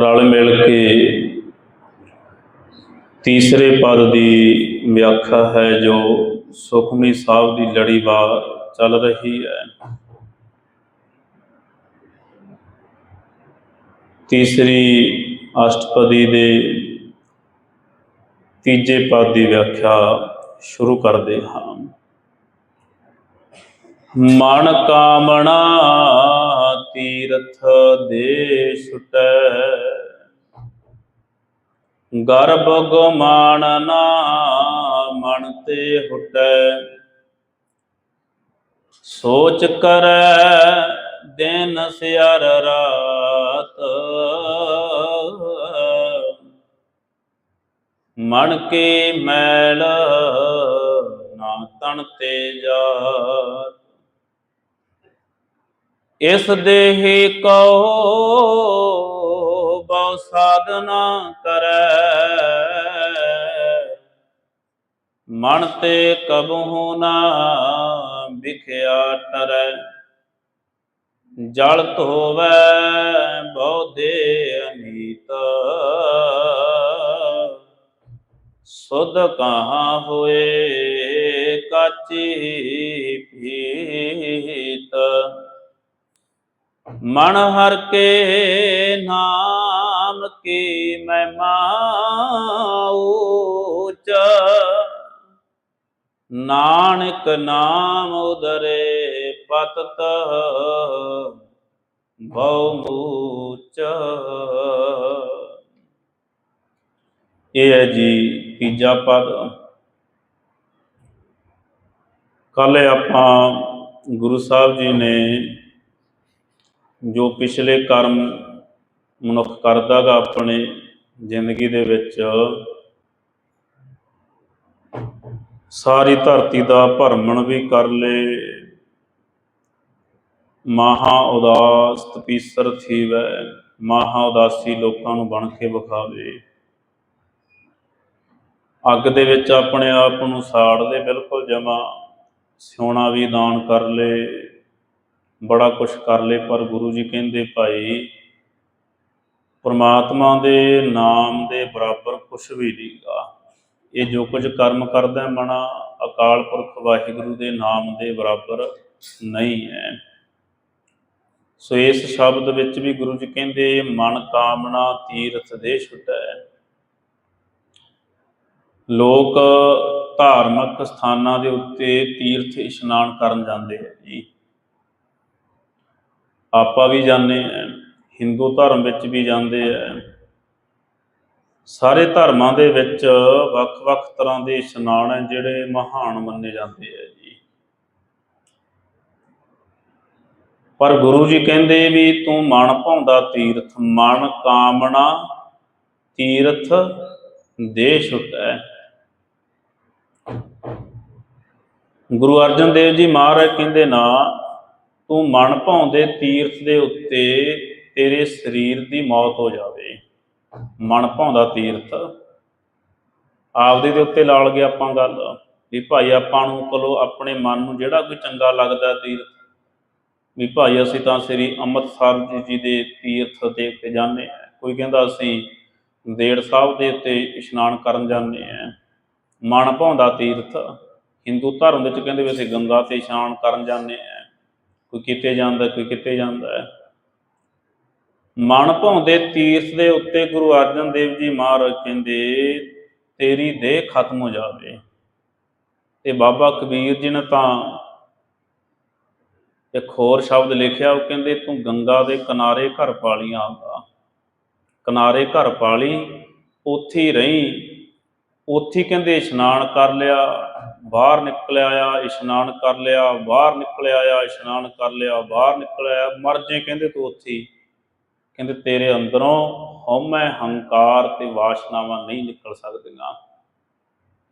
ਰਲ ਮਿਲ ਕੇ ਤੀਸਰੇ ਪਦ ਦੀ ਵਿਆਖਿਆ ਹੈ ਜੋ ਸੁਖਮਨੀ ਸਾਹਿਬ ਦੀ ਲੜੀਵਾਰ ਚੱਲ ਰਹੀ ਹੈ। ਤੀਸਰੀ ਅਸ਼ਟਪਦੀ ਦੇ ਤੀਜੇ ਪਦ ਦੀ ਵਿਆਖਿਆ ਸ਼ੁਰੂ ਕਰਦੇ ਹਾਂ। ਮਨ ਕਾਮਣਾ ਤੀਰਥ ਦੇ ਛੁਟੈ ਗਰਭ ਗੁਮਾਨ ਨਾ ਮਨ ਤੇ ਹੁਟੈ। ਸੋਚ ਕਰੈ ਦਿਨ ਸਿਆਰ ਰਾਤ। ਮਣ ਕੇ ਮੈਲ ਨਾ ਤਨ ਤੇ ਜਾਤ। ਇਸ ਦੇਹ ਕੋ ਬਹੁ ਸਾਧਨਾ ਕਰੈ। ਮਨ ਤੇ ਕਬਹੂ ਨਾ ਵਿਖਿਆ ਟਰੈ। ਜਲ ਧੋਵੈ ਬਹੁ ਦੇ ਅਨੀਤ। ਸੁਧ ਕਹਾਂ ਹੋਏ ਕਾਚੀ ਭੀਤ। ਮਨ ਹਰ ਕੇ ਨਾਮ ਕੀ ਮਹਿਮਾ ਉੱਚ ਨਾਨਕ ਨਾਮ ਉਦਰੇ ਪਤਤ ਬਹੁ ਮੂਚ। ਇਹ ਹੈ ਜੀ ਤੀਜਾ ਪਦ। ਕੱਲ ਆਪਾਂ ਗੁਰੂ ਸਾਹਿਬ ਜੀ ਨੇ ਜੋ ਪਿਛਲੇ ਕਰਮ ਮਨੁੱਖ ਕਰਦਾਗਾ ਆਪਣੇ ਜ਼ਿੰਦਗੀ ਦੇ ਵਿੱਚ, ਸਾਰੀ ਧਰਤੀ ਦਾ ਭਰਮਣ ਵੀ ਕਰ ਲੇ। ਮਹਾ ਉਦਾਸ ਤਪੀਸਰ ਥੀਵੈ, ਮਹਾ ਉਦਾਸੀ ਲੋਕਾਂ ਨੂੰ ਬਣ ਕੇ ਵਿਖਾਵੇ। ਅੱਗ ਦੇ ਵਿੱਚ ਆਪਣੇ ਆਪ ਨੂੰ ਸਾੜ ਦੇ ਬਿਲਕੁਲ ਜਮਾ ਸਿਉਣਾ ਵੀ ਦਾਨ ਕਰ ਲੇ। ਬੜਾ ਕੁਝ ਕਰ ਲੇ ਪਰ ਗੁਰੂ ਜੀ ਕਹਿੰਦੇ, ਭਾਈ, ਪਰਮਾਤਮਾ ਦੇ ਨਾਮ ਦੇ ਬਰਾਬਰ ਕੁਝ ਵੀ ਨਹੀਂਗਾ ਇਹ ਜੋ ਕੁਝ ਕਰਮ ਕਰਦਾ ਮਨਾ ਅਕਾਲ ਪੁਰਖ ਵਾਹਿਗੁਰੂ ਦੇ ਨਾਮ ਦੇ ਬਰਾਬਰ ਨਹੀਂ ਹੈ। ਸੋ ਇਸ ਸ਼ਬਦ ਵਿੱਚ ਵੀ ਗੁਰੂ ਜੀ ਕਹਿੰਦੇ, ਮਨ ਕਾਮਨਾ ਤੀਰਥ ਦੇ ਛੁਟੈ। ਲੋਕ ਧਾਰਮਿਕ ਸਥਾਨਾਂ ਦੇ ਉੱਤੇ ਤੀਰਥ ਇਸ਼ਨਾਨ ਕਰਨ ਜਾਂਦੇ ਹੈ ਜੀ। ਆਪਾਂ ਵੀ ਜਾਂਦੇ ਹਾਂ ਹਿੰਦੂ ਧਰਮ ਵਿੱਚ ਵੀ ਜਾਂਦੇ ਆ। ਸਾਰੇ ਧਰਮਾਂ ਦੇ ਵਿੱਚ ਵੱਖ-ਵੱਖ ਤਰ੍ਹਾਂ ਦੇ ਇਸ਼ਨਾਨ ਹੈ ਜਿਹੜੇ ਮਹਾਨ ਮੰਨੇ ਜਾਂਦੇ ਆ ਜੀ। ਪਰ ਗੁਰੂ ਜੀ ਕਹਿੰਦੇ ਵੀ ਤੂੰ ਮਨ ਭਾਉਂਦਾ ਤੀਰਥ, ਮਨ ਕਾਮਣਾ ਤੀਰਥ ਦੇ ਛੁਟੈ। ਗੁਰੂ ਅਰਜਨ ਦੇਵ ਜੀ ਮਹਾਰਾਜ ਕਹਿੰਦੇ ਨਾ ਤੂੰ ਮਨ ਭਾਉਂਦੇ ਤੀਰਥ ਦੇ ਉੱਤੇ ਤੇਰੇ ਸਰੀਰ ਦੀ ਮੌਤ ਹੋ ਜਾਵੇ। ਮਨ ਭਾਉਂਦਾ ਤੀਰਥ। ਆਪਦੇ ਦੇ ਉੱਤੇ ਲਾਲ ਗਿਆ ਆਪਾਂ ਗੱਲ ਵੀ ਭਾਈ ਆਪਾਂ ਨੂੰ ਕੋਲੋਂ ਆਪਣੇ ਮਨ ਨੂੰ ਜਿਹੜਾ ਕੋਈ ਚੰਗਾ ਲੱਗਦਾ ਤੀਰਥ, ਵੀ ਭਾਈ ਅਸੀਂ ਤਾਂ ਸ੍ਰੀ ਅੰਮ੍ਰਿਤਸਰ ਜੀ ਜੀ ਦੇ ਤੀਰਥ ਦੇ ਉੱਤੇ ਜਾਂਦੇ ਆ ਕੋਈ ਕਹਿੰਦਾ ਅਸੀਂ ਦੇੜ ਸਾਹਿਬ ਦੇ ਉੱਤੇ ਇਸ਼ਨਾਨ ਕਰਨ ਜਾਂਦੇ ਆ ਮਨ ਭਾਉਂਦਾ ਤੀਰਥ। ਹਿੰਦੂ ਧਰਮ ਵਿੱਚ ਕਹਿੰਦੇ ਵੀ ਅਸੀਂ ਗੰਗਾ ਤੇ ਇਸ਼ਨਾਨ ਕਰਨ ਜਾਂਦੇ ਆ ਕੋਈ ਕਿਤੇ ਜਾਂਦਾ, ਕੋਈ ਕਿਤੇ ਜਾਂਦਾ ਹੈ। ਮਨ ਭਾਉਂਦੇ ਤੀਰਥ ਦੇ ਉੱਤੇ ਗੁਰੂ ਅਰਜਨ ਦੇਵ ਜੀ ਮਹਾਰਾਜ ਕਹਿੰਦੇ, ਤੇਰੀ ਦੇਹ ਖਤਮ ਹੋ ਜਾਵੇ। ਤੇ ਬਾਬਾ ਕਬੀਰ ਜੀ ਨੇ ਤਾਂ ਇੱਕ ਹੋਰ ਸ਼ਬਦ ਲਿਖਿਆ, ਉਹ ਕਹਿੰਦੇ, ਤੂੰ ਗੰਗਾ ਦੇ ਕਿਨਾਰੇ ਘਰ ਪਾਲੀ ਆਉਂਦਾ। ਕਿਨਾਰੇ ਘਰ ਪਾਲੀ, ਉੱਥੇ ਹੀ ਰਹੀਂ। ਉੱਥੇ ਕਹਿੰਦੇ, ਇਸ਼ਨਾਨ ਕਰ ਲਿਆ। ਬਾਹਰ ਨਿਕਲ ਆਇਆ, ਇਸ਼ਨਾਨ ਕਰ ਲਿਆ, ਬਾਹਰ ਨਿਕਲ ਆਇਆ, ਇਸ਼ਨਾਨ ਕਰ ਲਿਆ, ਬਾਹਰ ਨਿਕਲ ਆਇਆ, ਮਰ ਜੇ ਕਹਿੰਦੇ ਤੂੰ ਉੱਥੇ ਕਹਿੰਦੇ ਤੇਰੇ ਅੰਦਰੋਂ ਹਉਮੈ ਹੰਕਾਰ ਤੇ ਵਾਸ਼ਨਾਵਾਂ ਨਹੀਂ ਨਿਕਲ ਸਕਦੀਆਂ।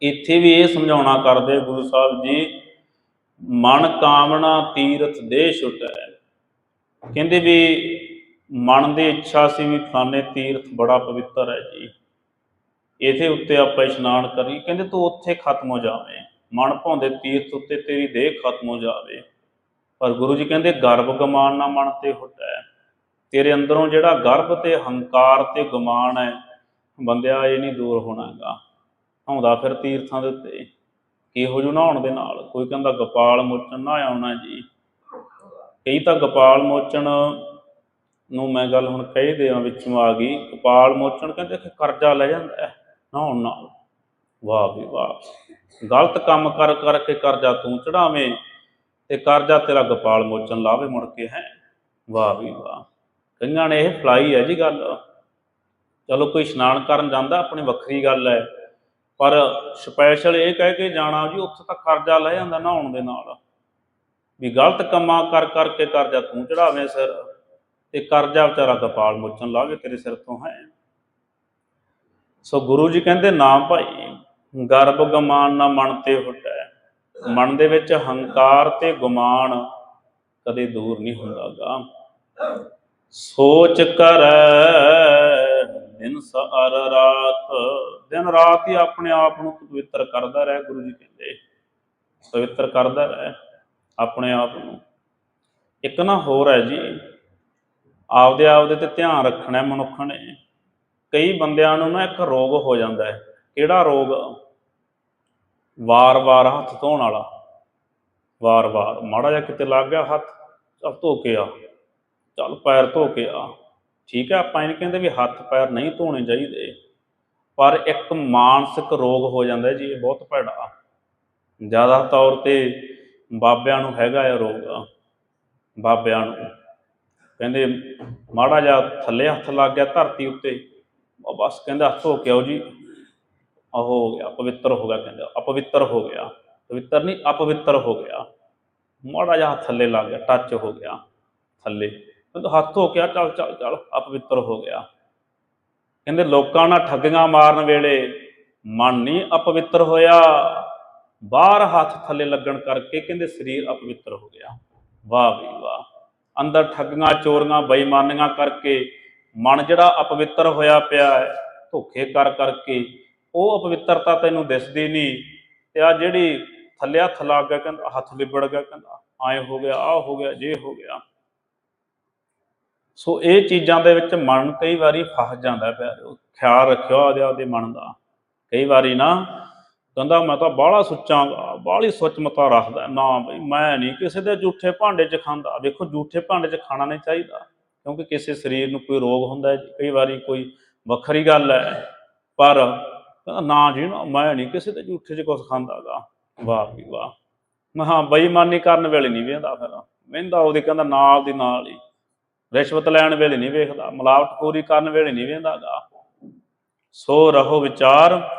ਇੱਥੇ ਵੀ ਇਹ ਸਮਝਾਉਣਾ ਕਰਦੇ ਗੁਰੂ ਸਾਹਿਬ ਜੀ, ਮਨ ਕਾਮਨਾ ਤੀਰਥ ਦੇ ਛੁਟੈ ਕਹਿੰਦੇ ਵੀ ਮਨ ਦੀ ਇੱਛਾ ਸੀ ਵੀ ਫਲਾਣੇ ਤੀਰਥ ਬੜਾ ਪਵਿੱਤਰ ਹੈ ਜੀ। ਇਹਦੇ ਉੱਤੇ ਆਪਾਂ ਇਸ਼ਨਾਨ ਕਰੀ ਕਹਿੰਦੇ ਤੂੰ ਉੱਥੇ ਖਤਮ ਹੋ ਜਾਵੇਂ। ਮਨ ਭਾਉਂਦੇ ਤੀਰਥ ਉੱਤੇ ਤੇਰੀ ਦੇਹ ਖਤਮ ਹੋ ਜਾਵੇ। ਪਰ ਗੁਰੂ ਜੀ ਕਹਿੰਦੇ, ਗਰਭ ਗਮਾਨ ਨਾ ਮਨ ਤੇ ਹੁਟੈ ਤੇਰੇ ਅੰਦਰੋਂ ਜਿਹੜਾ ਗਰਭ ਤੇ ਹੰਕਾਰ ਤੇ ਗੁਮਾਨ ਹੈ, ਬੰਦਿਆ, ਇਹ ਨਹੀਂ ਦੂਰ ਹੋਣਾਗਾ ਆਉਂਦਾ ਫਿਰ ਤੀਰਥਾਂ ਦੇ ਉੱਤੇ। ਕਿਹੋ ਜਿਹਾ ਨਹਾਉਣ ਦੇ ਨਾਲ? ਕੋਈ ਕਹਿੰਦਾ, ਗੋਪਾਲ ਮੋਚਨ ਨਾ ਆਉਣਾ ਜੀ। ਕਈ ਤਾਂ ਗੋਪਾਲ ਮੋਚਨ ਨੂੰ ਮੈਂ ਗੱਲ ਹੁਣ ਕਹਿ ਦਿਆਂ, ਵਿੱਚੋਂ ਆ ਗਈ। ਗੋਪਾਲ ਮੋਚਨ ਕਹਿੰਦੇ ਕਿ ਕਰਜ਼ਾ ਲੈ ਜਾਂਦਾ ਹੈ ਨਹਾਉਣ ਨਾਲ। ਵਾਹ ਵੀ ਵਾਹ। ਗਲਤ ਕੰਮ ਕਰ ਕਰਕੇ ਕਰਜ਼ਾ ਤੂੰ ਚੜਾਵੇਂ ਤੇ ਕਰਜ਼ਾ ਤੇਰਾ ਗੋਪਾਲ ਮੋਚਨ ਲਾਵੇ ਮੁੜ ਕੇ, ਹੈ? ਵਾਹ ਵੀ ਵਾਹ। ਕਈਆਂ ਨੇ ਇਹ ਫਲਾਈ ਹੈ ਜੀ ਗੱਲ। ਚਲੋ ਕੋਈ ਇਸ਼ਨਾਨ ਕਰਨ ਜਾਂਦਾ, ਆਪਣੀ ਵੱਖਰੀ ਗੱਲ ਹੈ। ਪਰ ਸਪੈਸ਼ਲ ਇਹ ਕਹਿ ਕੇ ਜਾਣਾ ਜੀ, ਉੱਥੇ ਤਾਂ ਕਰਜ਼ਾ ਲੈ ਜਾਂਦਾ ਨਹਾਉਣ ਦੇ ਨਾਲ। ਵੀ ਗਲਤ ਕੰਮਾਂ ਕਰ ਕਰਕੇ ਕਰਜ਼ਾ ਤੂੰ ਚੜਾਵੇਂ ਸਿਰ ਤੇ ਕਰਜ਼ਾ ਵਿਚਾਰਾ ਗੋਪਾਲ ਮੋਚਨ ਲਾਵੇ ਤੇਰੇ ਸਿਰ ਤੋਂ, ਹੈ? ਸੋ ਗੁਰੂ ਜੀ ਕਹਿੰਦੇ, ਨਾ ਭਾਈ ਗਰਭ ਗਮਾਨ ਨਾ ਮਨ ਤੇ ਹੁਟੈ ਮਨ ਦੇ ਵਿੱਚ ਹੰਕਾਰ ਤੇ ਗੁਮਾਨ ਕਦੇ ਦੂਰ ਨਹੀਂ ਹੁੰਦਾਗਾ। ਸੋਚ ਕਰ, ਦਿਨ ਸਾਰ ਰਾਤ। ਦਿਨ ਰਾਤ ਹੀ ਆਪਣੇ ਆਪ ਨੂੰ ਪਵਿੱਤਰ ਕਰਦਾ ਰਹਿ, ਗੁਰੂ ਜੀ ਕਹਿੰਦੇ। ਪਵਿੱਤਰ ਕਰਦਾ ਰਹਿ ਆਪਣੇ ਆਪ ਨੂੰ। ਇੱਕ ਨਾ ਹੋਰ ਹੈ ਜੀ, ਆਪਦੇ ਆਪਦੇ ਤੇ ਧਿਆਨ ਰੱਖਣਾ ਮਨੁੱਖ ਨੇ। ਕਈ ਬੰਦਿਆਂ ਨੂੰ ਨਾ ਇੱਕ ਰੋਗ ਹੋ ਜਾਂਦਾ ਹੈ। ਕਿਹੜਾ ਰੋਗ? ਵਾਰ-ਵਾਰ ਹੱਥ ਧੋਣ ਵਾਲਾ। ਵਾਰ-ਵਾਰ ਮਾੜਾ ਜਿਹਾ ਕਿਤੇ ਲੱਗ ਗਿਆ ਹੱਥ, ਚੱਲ ਧੋ ਕੇ ਆ। ਚੱਲ ਪੈਰ ਧੋ ਕੇ ਆ। ਠੀਕ ਹੈ, ਆਪਾਂ ਇਹ ਨਹੀਂ ਕਹਿੰਦੇ ਵੀ ਹੱਥ ਪੈਰ ਨਹੀਂ ਧੋਣੇ ਚਾਹੀਦੇ। ਪਰ ਇੱਕ ਮਾਨਸਿਕ ਰੋਗ ਹੋ ਜਾਂਦਾ ਜੀ, ਇਹ ਬਹੁਤ ਭੈੜਾ। ਜ਼ਿਆਦਾ ਤੌਰ ਤੇ ਬਾਬਿਆਂ ਨੂੰ ਹੈਗਾ ਇਹ ਰੋਗ। ਬਾਬਿਆਂ ਨੂੰ। ਕਹਿੰਦੇ ਮਾੜਾ ਜਿਹਾ ਥੱਲੇ ਹੱਥ ਲੱਗ ਗਿਆ ਧਰਤੀ ਉੱਤੇ। ਬਸ ਕਹਿੰਦਾ ਹੱਥ ਧੋ ਕੇ ਆਓ ਜੀ। ਉਹ ਹੋ ਗਿਆ, ਪਵਿੱਤਰ ਹੋ ਗਿਆ ਕਹਿੰਦੇ ਅਪਵਿੱਤਰ ਹੋ ਗਿਆ। ਪਵਿੱਤਰ ਨਹੀਂ, ਅਪਵਿੱਤਰ ਹੋ ਗਿਆ। ਮਾੜਾ ਜਿਹਾ ਥੱਲੇ ਲੱਗ ਗਿਆ ਟੱਚ ਹੋ ਗਿਆ ਥੱਲੇ। ਕਹਿੰਦਾ ਹੱਥ ਧੋ ਕੇ ਚੱਲ ਚੱਲ ਚੱਲ, ਅਪਵਿੱਤਰ ਹੋ ਗਿਆ। ਕਹਿੰਦੇ ਲੋਕਾਂ ਨਾਲ ਠੱਗੀਆਂ ਮਾਰਨ ਵੇਲੇ ਮਨ ਨਹੀਂ ਅਪਵਿੱਤਰ ਹੋਇਆ। ਬਾਹਰ ਹੱਥ ਥੱਲੇ ਲੱਗਣ ਕਰਕੇ ਕਹਿੰਦੇ ਸਰੀਰ ਅਪਵਿੱਤਰ ਹੋ ਗਿਆ। ਵਾਹ ਵੀ ਵਾਹ। ਅੰਦਰ ਠੱਗੀਆਂ, ਚੋਰੀਆਂ, ਬੇਈਮਾਨੀਆਂ ਕਰਕੇ ਮਨ ਜਿਹੜਾ ਅਪਵਿੱਤਰ ਹੋਇਆ ਪਿਆ ਹੈ, ਧੋਖੇ ਕਰ ਕਰਕੇ ਉਹ ਅਪਵਿੱਤਰਤਾ ਤੈਨੂੰ ਦਿਸਦੀ ਨਹੀਂ ਤੇ ਆ ਜਿਹੜੀ ਥੱਲੇ ਹੱਥ ਲੱਗ ਗਿਆ ਕਹਿੰਦਾ, ਹੱਥ ਲਿਬੜ ਗਿਆ, ਕਹਿੰਦਾ, ਆਏ ਹੋ ਗਿਆ ਆ ਹੋ ਗਿਆ, ਜੇ ਹੋ ਗਿਆ। ਸੋ ਇਹ ਚੀਜ਼ਾਂ ਦੇ ਵਿੱਚ ਮਨ ਕਈ ਵਾਰੀ ਫਸ ਜਾਂਦਾ ਹੈ ਖਿਆਲ ਰੱਖਿਓ ਆਦੇ ਆਦੇ ਮਨ ਦਾ। ਕਈ ਵਾਰੀ ਨਾ ਕਹਿੰਦਾ, ਮੈਂ ਤਾਂ ਬਾਹਲਾ ਸੁੱਚਾਂਗਾ, ਬਾਹਲੀ ਸੁੱਚਮਤਾ ਰੱਖਦਾ, ਨਾ ਬਈ, ਮੈਂ ਨਹੀਂ ਕਿਸੇ ਦੇ ਝੂਠੇ ਭਾਂਡੇ 'ਚ ਖਾਂਦਾ। ਵੇਖੋ, ਝੂਠੇ ਭਾਂਡੇ 'ਚ ਖਾਣਾ ਨਹੀਂ ਚਾਹੀਦਾ, ਕਿਉਂਕਿ ਕਿਸੇ ਸਰੀਰ ਨੂੰ ਕੋਈ ਰੋਗ ਹੁੰਦਾ ਹੈ ਕਈ ਵਾਰੀ ਕੋਈ ਵੱਖਰੀ ਗੱਲ ਹੈ, ਪਰ ਕਹਿੰਦਾ, ਨਾ ਜੀ, ਨਾ, ਮੈਂ ਨਹੀਂ ਕਿਸੇ ਦੇ ਝੂਠੇ 'ਚ ਕੁਝ ਖਾਂਦਾਗਾ ਵਾਹ ਵੀ ਵਾਹ। ਮੈਂ ਹਾਂ ਬੇਈਮਾਨੀ ਕਰਨ ਵੇਲੇ ਨਹੀਂ ਵੇਂਦਾ ਫਿਰ। ਵੇਂਦਾ ਉਹਦੇ, ਕਹਿੰਦਾ, ਨਾਲ ਦੀ ਨਾਲ ਹੀ। ਰਿਸ਼ਵਤ ਲੈਣ ਵੇਲੇ ਨਹੀਂ ਵੇਖਦਾ ਮਲਾਵਟਖੋਰੀ ਕਰਨ ਵੇਲੇ ਨਹੀਂ ਵੇਂਦਾਗਾ ਸੋ ਰਹੋ ਵਿਚਾਰ।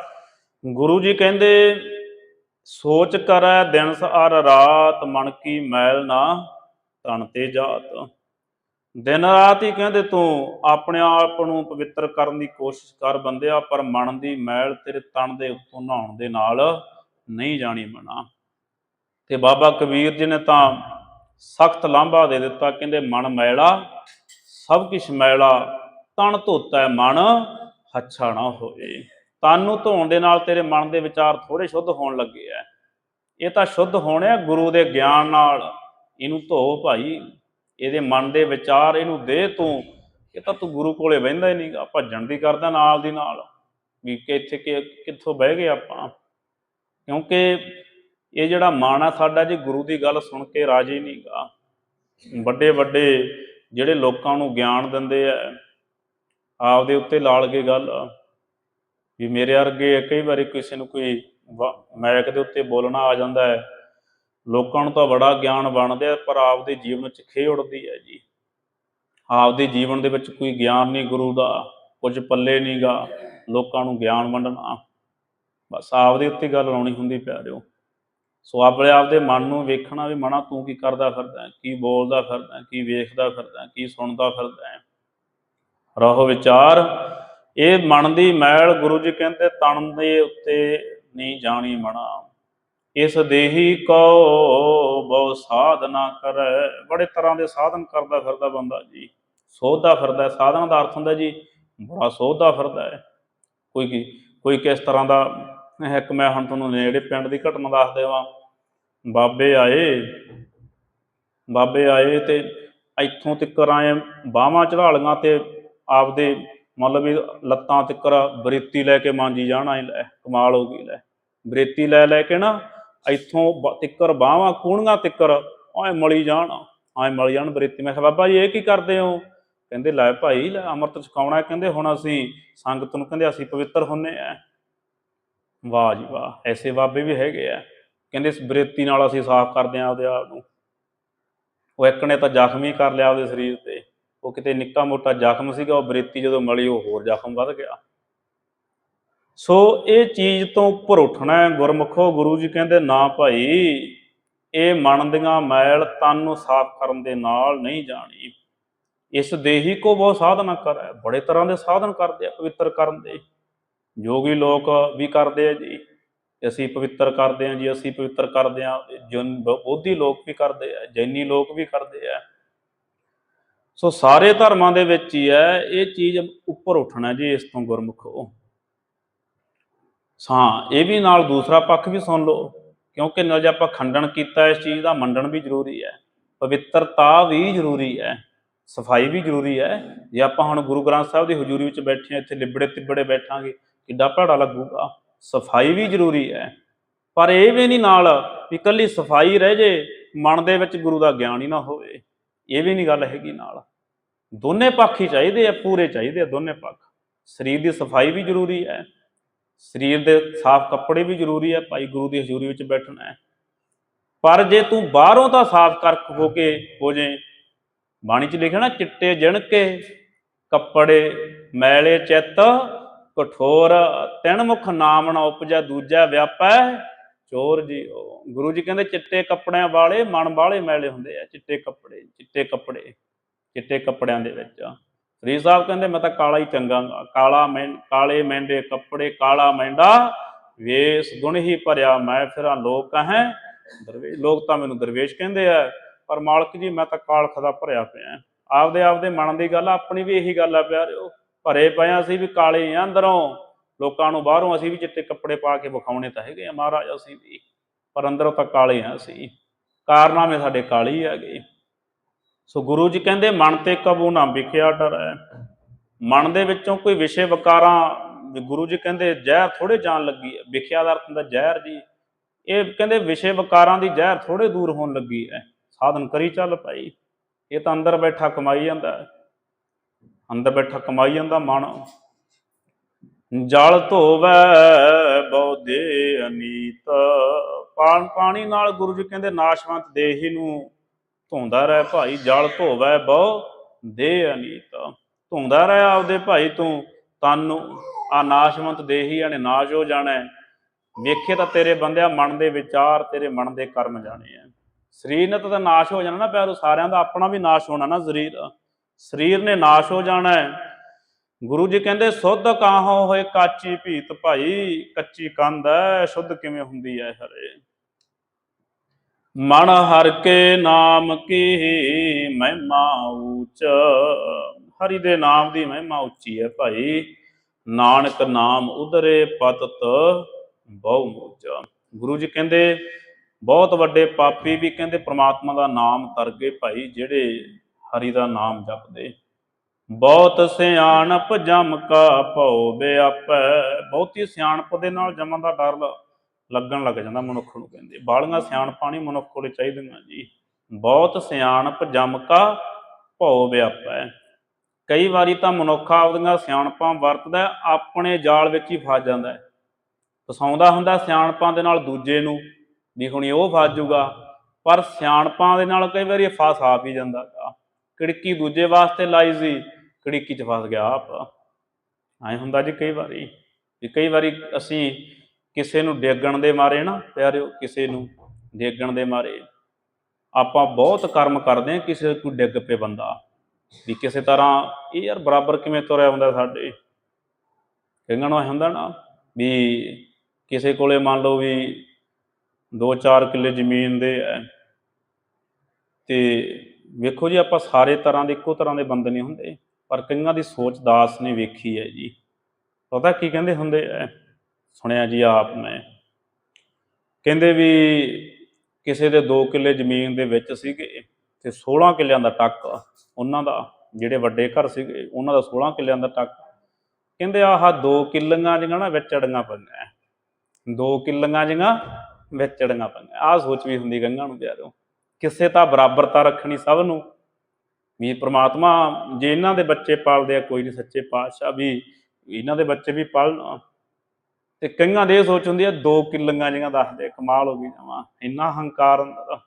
ਗੁਰੂ ਜੀ ਕਹਿੰਦੇ, ਸੋਚ ਕਰੈ ਦਿਨ ਸਾਰ ਰਾਤ, ਮਨ ਕੀ ਮੈਲ ਨਾ ਤਨ ਤੇ ਜਾਤ। ਦਿਨ ਰਾਤ ਹੀ ਕਹਿੰਦੇ ਤੂੰ ਆਪਣੇ ਆਪ ਨੂੰ ਪਵਿੱਤਰ ਕਰਨ ਦੀ ਕੋਸ਼ਿਸ਼ ਕਰ ਬੰਦਿਆ, ਪਰ ਮਨ ਦੀ ਮੈਲ ਤੇਰੇ ਤਨ ਦੇ ਉੱਤੋਂ ਨਹਾਉਣ ਦੇ ਨਾਲ ਨਹੀਂ ਜਾਣੀ ਮਨਾ। ਤੇ ਬਾਬਾ ਕਬੀਰ ਜੀ ਨੇ ਤਾਂ ਸਖਤ ਲਾਂਭਾ ਦੇ ਦਿੱਤਾ, ਕਹਿੰਦੇ ਮਨ ਮੈਲਾ, ਸਭ ਕੁਛ ਮੈਲਾ, ਤਨ ਧੋਤਾ ਹੈ ਮਨ, ਹੱਛਾ ਨਾ ਹੋਏ। ਤਨ ਨੂੰ ਧੋਣ ਦੇ ਨਾਲ ਤੇਰੇ ਮਨ ਦੇ ਵਿਚਾਰ ਥੋੜੇ ਸ਼ੁੱਧ ਹੋਣ ਲੱਗੇ ਐ। ਇਹ ਤਾਂ ਸ਼ੁੱਧ ਹੋਣੇ ਆ ਗੁਰੂ ਦੇ ਗਿਆਨ ਨਾਲ। ਇਹਨੂੰ ਧੋ ਭਾਈ। ਇਹਦੇ ਮਨ ਦੇ ਵਿਚਾਰ ਇਹਨੂੰ ਦੇ ਤੂੰ, ਇਹ ਤਾਂ ਤੂੰ ਗੁਰੂ ਕੋਲੇ ਬਹਿੰਦਾ ਹੀ ਨਹੀਂਗਾ ਭੱਜਣ ਦੀ ਕਰਦਾ ਨਾਲ ਦੀ ਨਾਲ। ਵੀ ਕਿ ਇੱਥੇ ਕਿ, ਕਿੱਥੋਂ ਬਹਿ ਗਏ ਆਪਾਂ? ਕਿਉਂਕਿ ਇਹ ਜਿਹੜਾ ਮਨ ਆ ਸਾਡਾ, ਜੀ ਗੁਰੂ ਦੀ ਗੱਲ ਸੁਣ ਕੇ ਰਾਜੀ ਨਹੀਂਗਾ ਵੱਡੇ ਵੱਡੇ ਜਿਹੜੇ ਲੋਕਾਂ ਨੂੰ ਗਿਆਨ ਦਿੰਦੇ ਆ, ਆਪਦੇ ਉੱਤੇ ਲਾਲ ਕੇ ਗੱਲ। ਵੀ ਮੇਰੇ ਵਰਗੇ ਕਈ ਵਾਰੀ ਕਿਸੇ ਨੂੰ ਕੋਈ ਵਾ- ਮੈਕ ਦੇ ਉੱਤੇ ਬੋਲਣਾ ਆ ਜਾਂਦਾ ਹੈ। ਲੋਕਾਂ ਨੂੰ ਤਾਂ ਬੜਾ ਗਿਆਨ ਬਣਦਾ ਹੈ, ਪਰ ਆਪਦੇ ਜੀਵਨ 'ਚ ਖੇ ਉੜਦੀ ਹੈ ਜੀ। ਆਪਦੇ ਜੀਵਨ ਦੇ ਵਿੱਚ ਕੋਈ ਗਿਆਨ ਨਹੀਂ ਗੁਰੂ ਦਾ ਕੁਝ ਪੱਲੇ ਨਹੀਂਗਾ ਲੋਕਾਂ ਨੂੰ ਗਿਆਨ ਵੰਡਣਾ। ਬਸ ਆਪਦੇ ਉੱਤੇ ਗੱਲ ਲਾਉਣੀ ਹੁੰਦੀ ਪਿਆਰਿਓ। ਸੋ ਆਪਣੇ ਆਪਦੇ ਮਨ ਨੂੰ ਵੇਖਣਾ ਵੀ ਮਨਾ ਤੂੰ ਕੀ ਕਰਦਾ ਫਿਰਦਾ ਕੀ ਬੋਲਦਾ ਫਿਰਦਾ ਕੀ ਵੇਖਦਾ ਫਿਰਦਾ ਕੀ ਸੁਣਦਾ ਫਿਰਦਾ ਰਹੋ ਵਿਚਾਰ। ਇਹ ਮਨ ਦੀ ਮੈਲ ਗੁਰੂ ਜੀ ਕਹਿੰਦੇ ਤਣ ਦੇ ਉੱਤੇ ਨਹੀਂ ਜਾਣੀ ਮਣਾ ਇਸ ਦੇਹੀ ਕੋ ਬਹੁ ਸਾਧਨਾ ਕਰੈ। ਬੜੇ ਤਰ੍ਹਾਂ ਦੇ ਸਾਧਨ ਕਰਦਾ ਫਿਰਦਾ ਬੰਦਾ ਜੀ। ਸੋਧਦਾ ਫਿਰਦਾ ਹੈ। ਦਾ ਅਰਥ ਹੁੰਦਾ ਜੀ, ਬੜਾ ਸੋਧਦਾ ਫਿਰਦਾ ਹੈ। ਕੋਈ ਕੀ, ਕੋਈ ਕਿਸ ਤਰ੍ਹਾਂ ਦਾ, ਇੱਕ ਮੈਂ ਹੁਣ ਤੁਹਾਨੂੰ ਨੇੜੇ ਪਿੰਡ ਦੀ ਘਟਨਾ ਦੱਸ ਦੇਵਾਂ। ਬਾਬੇ ਆਏ ਬਾਬੇ ਆਏ ਤੇ ਇੱਥੋਂ ਤਿੱਕਰ ਆਏ, ਬਾਹਾਂ ਚੜਾ ਲੀਆਂ ਤੇ ਆਪਦੇ ਮਤਲਬ ਵੀ ਲੱਤਾਂ ਤਿੱਕਰ ਬਰੇਤੀ ਲੈ ਕੇ ਮਾਂਜੀ ਜਾਣਾ ਲੈ, ਕਮਾਲ ਹੋ ਗਈ ਲੈ। ਬਰੇਤੀ ਲੈ ਲੈ ਕੇ ਨਾ ਇੱਥੋਂ ਬ- ਤਿੱਕਰ ਬਾਹਾਂ ਕੂਣੀਆਂ ਤਿੱਕਰ ਐ ਮਲੀ ਜਾਣ ਐ ਮਲੀ ਜਾਣ ਬਰੇਤੀ। ਮੈਂ ਕਿਹਾ, ਬਾਬਾ ਜੀ, ਇਹ ਕੀ ਕਰਦੇ ਹੋ? ਕਹਿੰਦੇ, ਲੈ ਭਾਈ, ਲੈ ਅੰਮ੍ਰਿਤ ਛਕਾਉਣਾ ਕਹਿੰਦੇ, ਹੁਣ ਅਸੀਂ ਸੰਗਤ ਨੂੰ ਕਹਿੰਦੇ, ਅਸੀਂ ਪਵਿੱਤਰ ਹੁੰਨੇ ਆ। ਵਾਹ ਜੀ ਵਾਹ, ਐਸੇ ਬਾਬੇ ਵੀ ਹੈਗੇ ਆ। ਕਹਿੰਦੇ, ਇਸ ਬਰੇਤੀ ਨਾਲ ਅਸੀਂ ਸਾਫ਼ ਕਰਦੇ ਆ ਆਪਦੇ ਆਪ ਨੂੰ। ਉਹ ਇੱਕ ਨੇ ਤਾਂ ਜ਼ਖ਼ਮੀ ਕਰ ਲਿਆ ਆਪਦੇ ਸਰੀਰ ਤੇ। ਉਹ ਕਿਤੇ ਨਿੱਕਾ ਮੋਟਾ ਜ਼ਖਮ ਸੀਗਾ, ਉਹ ਬਰੇਤੀ ਜਦੋਂ ਮਲੀ, ਉਹ ਹੋਰ ਜ਼ਖਮ ਵੱਧ ਗਿਆ। ਸੋ ਇਹ ਚੀਜ਼ ਤੋਂ ਉੱਪਰ ਉੱਠਣਾ ਹੈ। ਗੁਰਮੁਖੋ, ਗੁਰੂ ਜੀ ਕਹਿੰਦੇ, ਨਾ ਭਾਈ, ਇਹ ਮਨ ਦੀਆਂ ਮੈਲ ਤਨ ਨੂੰ ਸਾਫ਼ ਕਰਨ ਦੇ ਨਾਲ ਨਹੀਂ ਜਾਣੀ। ਇਸ ਦੇਹੀ ਕੋ ਬਹੁਤ ਸਾਧਨਾ ਕਰੈ, ਬੜੇ ਤਰ੍ਹਾਂ ਦੇ ਸਾਧਨ ਕਰਦੇ ਆ, ਪਵਿੱਤਰ ਕਰਨ ਦੇ। ਯੋਗੀ ਲੋਕ ਵੀ ਕਰਦੇ ਆ ਜੀ। ਅਸੀਂ ਪਵਿੱਤਰ ਕਰਦੇ ਆ ਜੀ, ਅਸੀਂ ਪਵਿੱਤਰ ਕਰਦੇ ਆ। ਜਨ ਬੋਧੀ ਲੋਕ ਵੀ ਕਰਦੇ ਆ, ਜੈਨੀ ਲੋਕ ਵੀ ਕਰਦੇ ਆ। ਸੋ ਸਾਰੇ ਧਰਮਾਂ ਦੇ ਵਿੱਚ ਹੀ ਹੈ, ਇਹ ਚੀਜ਼ ਉੱਪਰ ਉੱਠਣਾ ਜੀ ਇਸ ਤੋਂ ਗੁਰਮੁਖੋ। ਹਾਂ, ਇਹ ਵੀ ਨਾਲ ਦੂਸਰਾ ਪੱਖ ਵੀ ਸੁਣ ਲਓ, ਕਿਉਂਕਿ ਨਾਲ ਜੇ ਆਪਾਂ ਖੰਡਨ ਕੀਤਾ, ਇਸ ਚੀਜ਼ ਦਾ ਮੰਡਣ ਵੀ ਜ਼ਰੂਰੀ ਹੈ, ਪਵਿੱਤਰਤਾ ਵੀ ਜ਼ਰੂਰੀ ਹੈ, ਸਫ਼ਾਈ ਵੀ ਜ਼ਰੂਰੀ ਹੈ, ਜੇ ਆਪਾਂ ਹੁਣ ਗੁਰੂ ਗ੍ਰੰਥ ਸਾਹਿਬ ਦੀ ਹਜ਼ੂਰੀ ਵਿੱਚ ਬੈਠੇ ਹਾਂ, ਇੱਥੇ ਲਿਬੜੇ ਤਿਬੜੇ ਬੈਠਾਂਗੇ, ਕਿੱਡਾ ਭੜਾ ਲੱਗੂਗਾ, ਸਫ਼ਾਈ ਵੀ ਜ਼ਰੂਰੀ ਹੈ, ਪਰ ਇਹ ਵੀ ਨਹੀਂ ਨਾਲ ਵੀ ਇਕੱਲੀ ਸਫ਼ਾਈ ਰਹਿ ਜੇ, ਮਨ ਦੇ ਵਿੱਚ ਗੁਰੂ ਦਾ ਗਿਆਨ ਹੀ ਨਾ ਹੋਵੇ, ਇਹ ਵੀ ਨਹੀਂ ਗੱਲ ਹੈਗੀ ਨਾਲ। ਦੋਨੇ ਪੱਖ ਹੀ ਚਾਹੀਦੇ ਆ, ਪੂਰੇ ਚਾਹੀਦੇ ਆ ਦੋਨੇ ਪੱਖ, ਸਰੀਰ ਦੀ ਸਫ਼ਾਈ ਵੀ ਜ਼ਰੂਰੀ ਹੈ ਸਰੀਰ ਦੇ ਸਾਫ਼ ਕੱਪੜੇ ਵੀ ਜ਼ਰੂਰੀ ਹੈ ਭਾਈ ਗੁਰੂ ਦੀ ਹਜ਼ੂਰੀ ਵਿੱਚ ਬੈਠਣਾ ਹੈ। ਪਰ ਜੇ ਤੂੰ ਬਾਹਰੋਂ ਤਾਂ ਸਾਫ਼ ਕਰ ਹੋ ਕੇ ਹੋ ਜੇ ਬਾਣੀ 'ਚ ਲਿਖਿਆ ਨਾ, ਚਿੱਟੇ ਜਿਣਕੇ ਕੱਪੜੇ ਮੈਲੇ ਚਿੱਤ, ਕਠੋਰ ਤਿੰਨ ਮੁਖ ਨਾਮ ਨਾ ਉਪਜਾ, ਦੂਜਾ ਵਿਆਪੈ ਚੋਰ ਜੀ ਉਹ ਗੁਰੂ ਜੀ ਕਹਿੰਦੇ, ਚਿੱਟੇ ਕੱਪੜਿਆਂ ਵਾਲੇ ਮਨ ਵਾਲੇ ਮੈਲੇ ਹੁੰਦੇ ਆ, ਚਿੱਟੇ ਕੱਪੜੇ ਚਿੱਟੇ ਕੱਪੜੇ, ਚਿੱਟੇ ਕੱਪੜਿਆਂ ਦੇ ਵਿੱਚ। ਫਰੀਦ ਸਾਹਿਬ ਕਹਿੰਦੇ, ਮੈਂ ਤਾਂ ਕਾਲਾ ਹੀ ਚੰਗਾ, ਕਾਲਾ ਮੈਂ ਕਾਲੇ ਮਹਿੰਦੇ ਕੱਪੜੇ, ਕਾਲਾ ਮਹਿੰਦਾ ਵੇਸ ਗੁਣ ਹੀ ਭਰਿਆ, ਮੈਂ ਫਿਰਾਂ ਲੋਕ ਕਹੈ ਦਰਵੇਸ਼ ਲੋਕ ਤਾਂ ਮੈਨੂੰ ਦਰਵੇਸ਼ ਕਹਿੰਦੇ ਆ, ਪਰ ਮਾਲਕ ਜੀ, ਮੈਂ ਤਾਂ ਕਾਲਖ ਦਾ ਭਰਿਆ ਪਿਆ ਆਪਦੇ ਆਪਦੇ ਮਨ ਦੀ ਗੱਲ ਆਪਣੀ ਵੀ ਇਹੀ ਗੱਲ ਆ ਪਿਆਰਿਓ। ਭਰੇ ਪਏ ਆ ਅਸੀਂ ਵੀ ਕਾਲੇ ਆ ਅੰਦਰੋਂ। ਲੋਕਾਂ ਨੂੰ ਬਾਹਰੋਂ ਅਸੀਂ ਵੀ ਚਿੱਟੇ ਕੱਪੜੇ ਪਾ ਕੇ ਵਿਖਾਉਣੇ ਤਾਂ ਹੈਗੇ ਆ ਮਹਾਰਾਜ, ਅਸੀਂ ਵੀ। ਪਰ ਅੰਦਰੋਂ ਤਾਂ ਕਾਲੇ ਆ ਅਸੀਂ। ਕਾਰਨਾਮੇ ਸਾਡੇ ਕਾਲੇ ਹੀ ਹੈਗੇ। ਸੋ ਗੁਰੂ ਜੀ ਕਹਿੰਦੇ, ਮਨ ਤੇ ਕਬੂ ਨਾ ਵਿਖਿਆ ਡਰੈ। ਮਨ ਦੇ ਵਿੱਚੋਂ ਕੋਈ ਵਿਸ਼ੇ ਵਿਕਾਰਾਂ ਗੁਰੂ ਜੀ ਕਹਿੰਦੇ, ਜ਼ਹਿਰ ਥੋੜੇ ਜਾਣ ਲੱਗੀ ਹੈ। ਵਿਖਿਆ ਦਾ ਅਰਥ ਹੁੰਦਾ ਜ਼ਹਿਰ ਜੀ। ਇਹ ਕਹਿੰਦੇ, ਵਿਸ਼ੇ ਵਿਕਾਰਾਂ ਦੀ ਜ਼ਹਿਰ ਥੋੜੇ ਦੂਰ ਹੋਣ ਲੱਗੀ ਹੈ। ਸਾਧਨ ਕਰੀ ਚੱਲ ਭਾਈ। ਇਹ ਤਾਂ ਅੰਦਰ ਬੈਠਾ ਕਮਾਈ ਜਾਂਦਾ ਅੰਦਰ ਬੈਠਾ ਕਮਾਈ ਜਾਂਦਾ ਮਨ। ਜਲ ਧੋਵੈ ਬਉਦੇ ਅਨੀਤ। ਪਾਣ ਪਾਣੀ ਨਾਲ ਗੁਰੂ ਜੀ ਕਹਿੰਦੇ, ਨਾਸ਼ਵੰਤ ਦੇਹੀ ਨੂੰ ਧੋਂਦਾ ਰਹਿ ਭਾਈ, ਜਲ ਧੋਵੈ ਬਹੁ, ਦੇ ਅਨੀਤ। ਧੋਂਦਾ ਰਹਿ ਆਪਦੇ ਭਾਈ ਤੂੰ, ਤਨ ਨੂੰ ਆ ਨਾਸ਼ਵੰਤ ਦੇਹੀ ਆਣੇ ਨਾਸ਼ ਹੋ ਜਾਣਾ। ਹੈ। ਵੇਖੇ ਤਾਂ ਤੇਰੇ ਬੰਦਿਆ ਮਨ ਦੇ ਵਿਚਾਰ, ਤੇਰੇ ਮਨ ਦੇ ਕਰਮ ਜਾਣੇ ਆ ਸਰੀਰ ਨੇ ਤਾਂ ਨਾਸ਼ ਹੋ ਜਾਣਾ ਨਾ ਪਿਆਰੋ, ਸਾਰਿਆਂ ਦਾ ਆਪਣਾ ਵੀ ਨਾਸ਼ ਹੋਣਾ ਨਾ ਸਰੀਰ। ਸਰੀਰ ਨੇ ਨਾਸ਼ ਹੋ ਜਾਣਾ। ਗੁਰੂ ਜੀ ਕਹਿੰਦੇ, ਸੁੱਧ ਕਾਹੋਂ ਹੋਏ ਕਾਚੀ ਭੀਤ ਭਾਈ, ਕੱਚੀ ਕੰਧ ਹੈ ਸ਼ੁੱਧ ਕਿਵੇਂ ਹੁੰਦੀ ਹੈ ਹਰੇ? ਮਨ ਹਰ ਕੇ ਨਾਮ ਕੀ ਮਹਿਮਾ ਉੱਚ ਹਰੀ ਦੇ ਨਾਮ ਦੀ ਮਹਿਮਾ ਉੱਚੀ ਹੈ ਭਾਈ। ਨਾਨਕ ਨਾਮ ਉਦਰੇ ਪਤਤ ਬਹੁ ਮੋਚਾ। ਗੁਰੂ ਜੀ ਕਹਿੰਦੇ, ਬਹੁਤ ਵੱਡੇ ਪਾਪੀ ਵੀ ਕਹਿੰਦੇ ਪ੍ਰਮਾਤਮਾ ਦਾ ਨਾਮ ਤਰ ਗਏ ਭਾਈ, ਜਿਹੜੇ ਹਰੀ ਦਾ ਨਾਮ ਜਪਦੇ। ਬਹੁਤ ਸਿਆਣਪ ਜਮ ਕਾ ਭਉ ਬਿਆਪੈ ਬਹੁਤੀ ਸਿਆਣਪ ਦੇ ਨਾਲ ਜਮਾਂ ਦਾ ਡਰ ਲ- ਲੱਗਣ ਲੱਗ ਜਾਂਦਾ ਮਨੁੱਖ ਨੂੰ ਕਹਿੰਦੇ। ਬਾਲੀਆਂ ਸਿਆਣਪਾਂ ਨਹੀਂ ਮਨੁੱਖ ਕੋਲੇ ਚਾਹੀਦੀਆਂ ਜੀ। ਬਹੁਤ ਸਿਆਣਪ ਜਮ ਭਉ ਬਿਆਪੈ ਕਈ ਵਾਰੀ ਤਾਂ ਮਨੁੱਖ ਆਪਦੀਆਂ ਸਿਆਣਪਾਂ ਵਰਤਦਾ ਆਪਣੇ ਜਾਲ ਵਿੱਚ ਹੀ ਫਸ ਜਾਂਦਾ ਹੈ। ਫਸਾਉਂਦਾ ਹੁੰਦਾ ਸਿਆਣਪਾਂ ਦੇ ਨਾਲ ਦੂਜੇ ਨੂੰ, ਵੀ ਹੁਣੀ ਉਹ ਫਸ ਜਾਊਗਾ ਪਰ ਸਿਆਣਪਾਂ ਦੇ ਨਾਲ ਕਈ ਵਾਰੀ ਫਸ ਆ ਵੀ ਜਾਂਦਾ ਗਾ। ਕਿੜਕੀ ਦੂਜੇ ਵਾਸਤੇ ਲਾਈ ਸੀ, ਕਿੜਕੀ ਚ ਫਸ ਗਿਆ ਆਪ। ਐ ਹੁੰਦਾ ਜੀ ਕਈ ਵਾਰੀ। ਵੀ ਕਈ ਵਾਰੀ ਅਸੀਂ ਕਿਸੇ ਨੂੰ ਡੇਗਣ ਦੇ ਮਾਰੇ ਨਾ, ਪਿਆਰਿਓ, ਕਿਸੇ ਨੂੰ ਡੇਗਣ ਦੇ ਮਾਰੇ। ਆਪਾਂ ਬਹੁਤ ਕਰਮ ਕਰਦੇ ਹਾਂ, ਕਿਸੇ ਕੋਈ ਡਿੱਗ ਪਏ ਬੰਦਾ। ਵੀ ਕਿਸੇ ਤਰ੍ਹਾਂ ਇਹ ਯਾਰ ਬਰਾਬਰ ਕਿਵੇਂ ਤੁਰਿਆ ਹੁੰਦਾ ਸਾਡੇ? ਕਹਿੰਗਣ ਨੂੰ ਐਂ ਹੁੰਦਾ ਨਾ ਵੀ ਕਿਸੇ ਕੋਲੇ ਮੰਨ ਲਓ ਵੀ 2-4 ਕਿੱਲੇ ਜ਼ਮੀਨ ਦੇ ਹੈ। ਤੇ ਵੇਖੋ ਜੀ, ਆਪਾਂ ਸਾਰੇ ਤਰ੍ਹਾਂ ਦੇ ਇੱਕੋ ਤਰ੍ਹਾਂ ਦੇ ਬੰਦੇ ਨਹੀਂ ਹੁੰਦੇ। ਪਰ ਕਈਆਂ ਦੀ ਸੋਚ ਦਾਸ ਨੇ ਵੇਖੀ ਹੈ ਜੀ। ਪਤਾ ਕੀ ਕਹਿੰਦੇ ਹੁੰਦੇ ਐ ਸੁਣਿਆ ਜੀ ਆਪ ਨੇ। ਕਹਿੰਦੇ ਵੀ ਕਿਸੇ ਦੇ 2 ਕਿੱਲੇ ਜ਼ਮੀਨ ਦੇ ਵਿੱਚ ਸੀਗੇ ਤੇ 16 ਕਿੱਲਿਆਂ ਦਾ ਟੱਕ ਉਹਨਾਂ ਦਾ, ਜਿਹੜੇ ਵੱਡੇ ਘਰ ਸੀਗੇ, ਉਹਨਾਂ ਦਾ 16 ਕਿੱਲਿਆਂ ਦਾ ਟੱਕ। ਕਹਿੰਦੇ ਆਹ ਦੋ ਕਿੱਲੀਆਂ ਜਿਹੀਆਂ ਨਾ ਵਿੱਚ ਅੜੀਆਂ ਪਈਆਂ। ਦੋ ਕਿੱਲੀਆਂ ਜਿਹੀਆਂ ਵਿੱਚ ਅੜੀਆਂ ਪਈਆਂ। ਆਹ ਸੋਚ ਵੀ ਹੁੰਦੀ ਗੰਗਾ ਨੂੰ ਪਿਆਰੋ ਕਿਸੇ ਤਾਂ ਬਰਾਬਰਤਾ ਰੱਖਣੀ ਸਭ ਨੂੰ। ਵੀ ਪ੍ਰਮਾਤਮਾ ਜੇ ਇਹਨਾਂ ਦੇ ਬੱਚੇ ਪਾਲਦੇ ਆ, ਕੋਈ ਨਹੀਂ ਸੱਚੇ ਪਾਤਸ਼ਾਹ ਵੀ ਇਹਨਾਂ ਦੇ ਬੱਚੇ ਵੀ ਪਾਲਣ। ਤੇ ਕਈਆਂ ਦੇ ਸੋਚ ਹੁੰਦੀ ਆ, ਦੋ ਕਿੱਲੀਆਂ ਜਿਹੀਆਂ ਦੱਸਦੇ ਕਮਾਲ ਹੋ ਗਈ ਜਮਾ। ਇੰਨਾ ਹੰਕਾਰ ਅੰਦਰ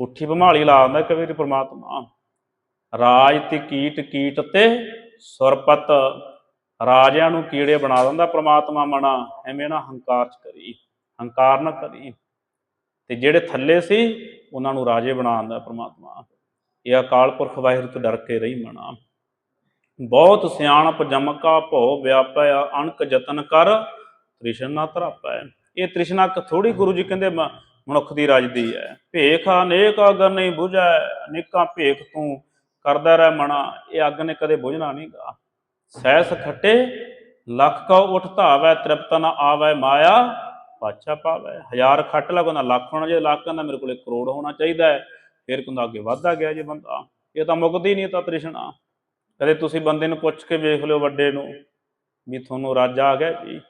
ਉੱਠੀ ਭਮਾਲੀ ਲਾ ਦਿੰਦਾ ਕਦੇ ਵੀ ਪ੍ਰਮਾਤਮਾ। ਰਾਜ ਤੇ ਕੀਟ ਕੀਟ ਤੇ ਸੁਰਪਤ, ਰਾਜਿਆਂ ਨੂੰ ਕੀੜੇ ਬਣਾ ਦਿੰਦਾ ਪ੍ਰਮਾਤਮਾ ਮਨਾ, ਐਵੇਂ ਨਾ ਹੰਕਾਰ ਚ ਕਰੀ, ਹੰਕਾਰ ਨਾ ਕਰੀ। ਤੇ ਜਿਹੜੇ ਥੱਲੇ ਸੀ, ਉਹਨਾਂ ਨੂੰ ਰਾਜੇ ਬਣਾ ਦਿੰਦਾ ਪ੍ਰਮਾਤਮਾ। ਇਹ ਅਕਾਲ ਪੁਰਖ ਵਾਹਿਗੁਰੂ ਤੋਂ ਡਰ ਕੇ ਰਹੀ ਮਨਾ। ਬਹੁਤ ਸਿਆਣਪ ਜਮਕਾ ਭਉ ਵਿਆਪਿਆ ਅਣਕ ਯਤਨ ਕਰ, ਤ੍ਰਿਸ਼ਨ ਨਾ ਧਰਾਪੈ। ਇਹ ਤ੍ਰਿਸ਼ਨਾ ਥੋੜੀ ਗੁਰੂ ਜੀ ਕਹਿੰਦੇ ਮ- ਮਨੁੱਖ ਦੀ ਰਾਜਦੀ ਹੈ। ਭੇਖ ਅਨੇਕ ਅਗਰ ਨਹੀਂ ਬੁਝੈ, ਅਨੇਕਾਂ ਭੇਖ ਤੂੰ ਕਰਦਾ ਰਹਿ ਮਣਾ ਇਹ ਅੱਗ ਨੇ ਕਦੇ ਬੁਝਣਾ ਨਹੀਂਗਾ ਸੈਸ ਖੱਟੇ, ਲੱਖ ਕਉ ਉਠ ਧਾਵੈ, ਤ੍ਰਿਪਤ ਨ ਆਵੈ ਮਾਇਆ, ਪਾਛਾ ਪਾਵੈ। ਹਜ਼ਾਰ ਖੱਟ ਲਗਾਉਂਦਾ ਲੱਖ ਹੋਣਾ ਜੇ ਲੱਖ ਕਹਿੰਦਾ ਮੇਰੇ ਕੋਲੇ ਕਰੋੜ ਹੋਣਾ ਚਾਹੀਦਾ ਹੈ, ਫਿਰ ਕਹਿੰਦਾ ਅੱਗੇ ਵੱਧਦਾ ਗਿਆ ਜੇ ਬੰਦਾ। ਇਹ ਤਾਂ ਮੁਕਦੀ ਨਹੀਂ ਤਾਂ ਤ੍ਰਿਸ਼ਨਾ। ਕਦੇ ਤੁਸੀਂ ਬੰਦੇ ਨੂੰ ਪੁੱਛ ਕੇ ਵੇਖ ਲਿਓ ਵੱਡੇ ਨੂੰ ਵੀ ਤੁਹਾਨੂੰ ਰਾਜਾ ਆ ਗਿਆ ਜੀ।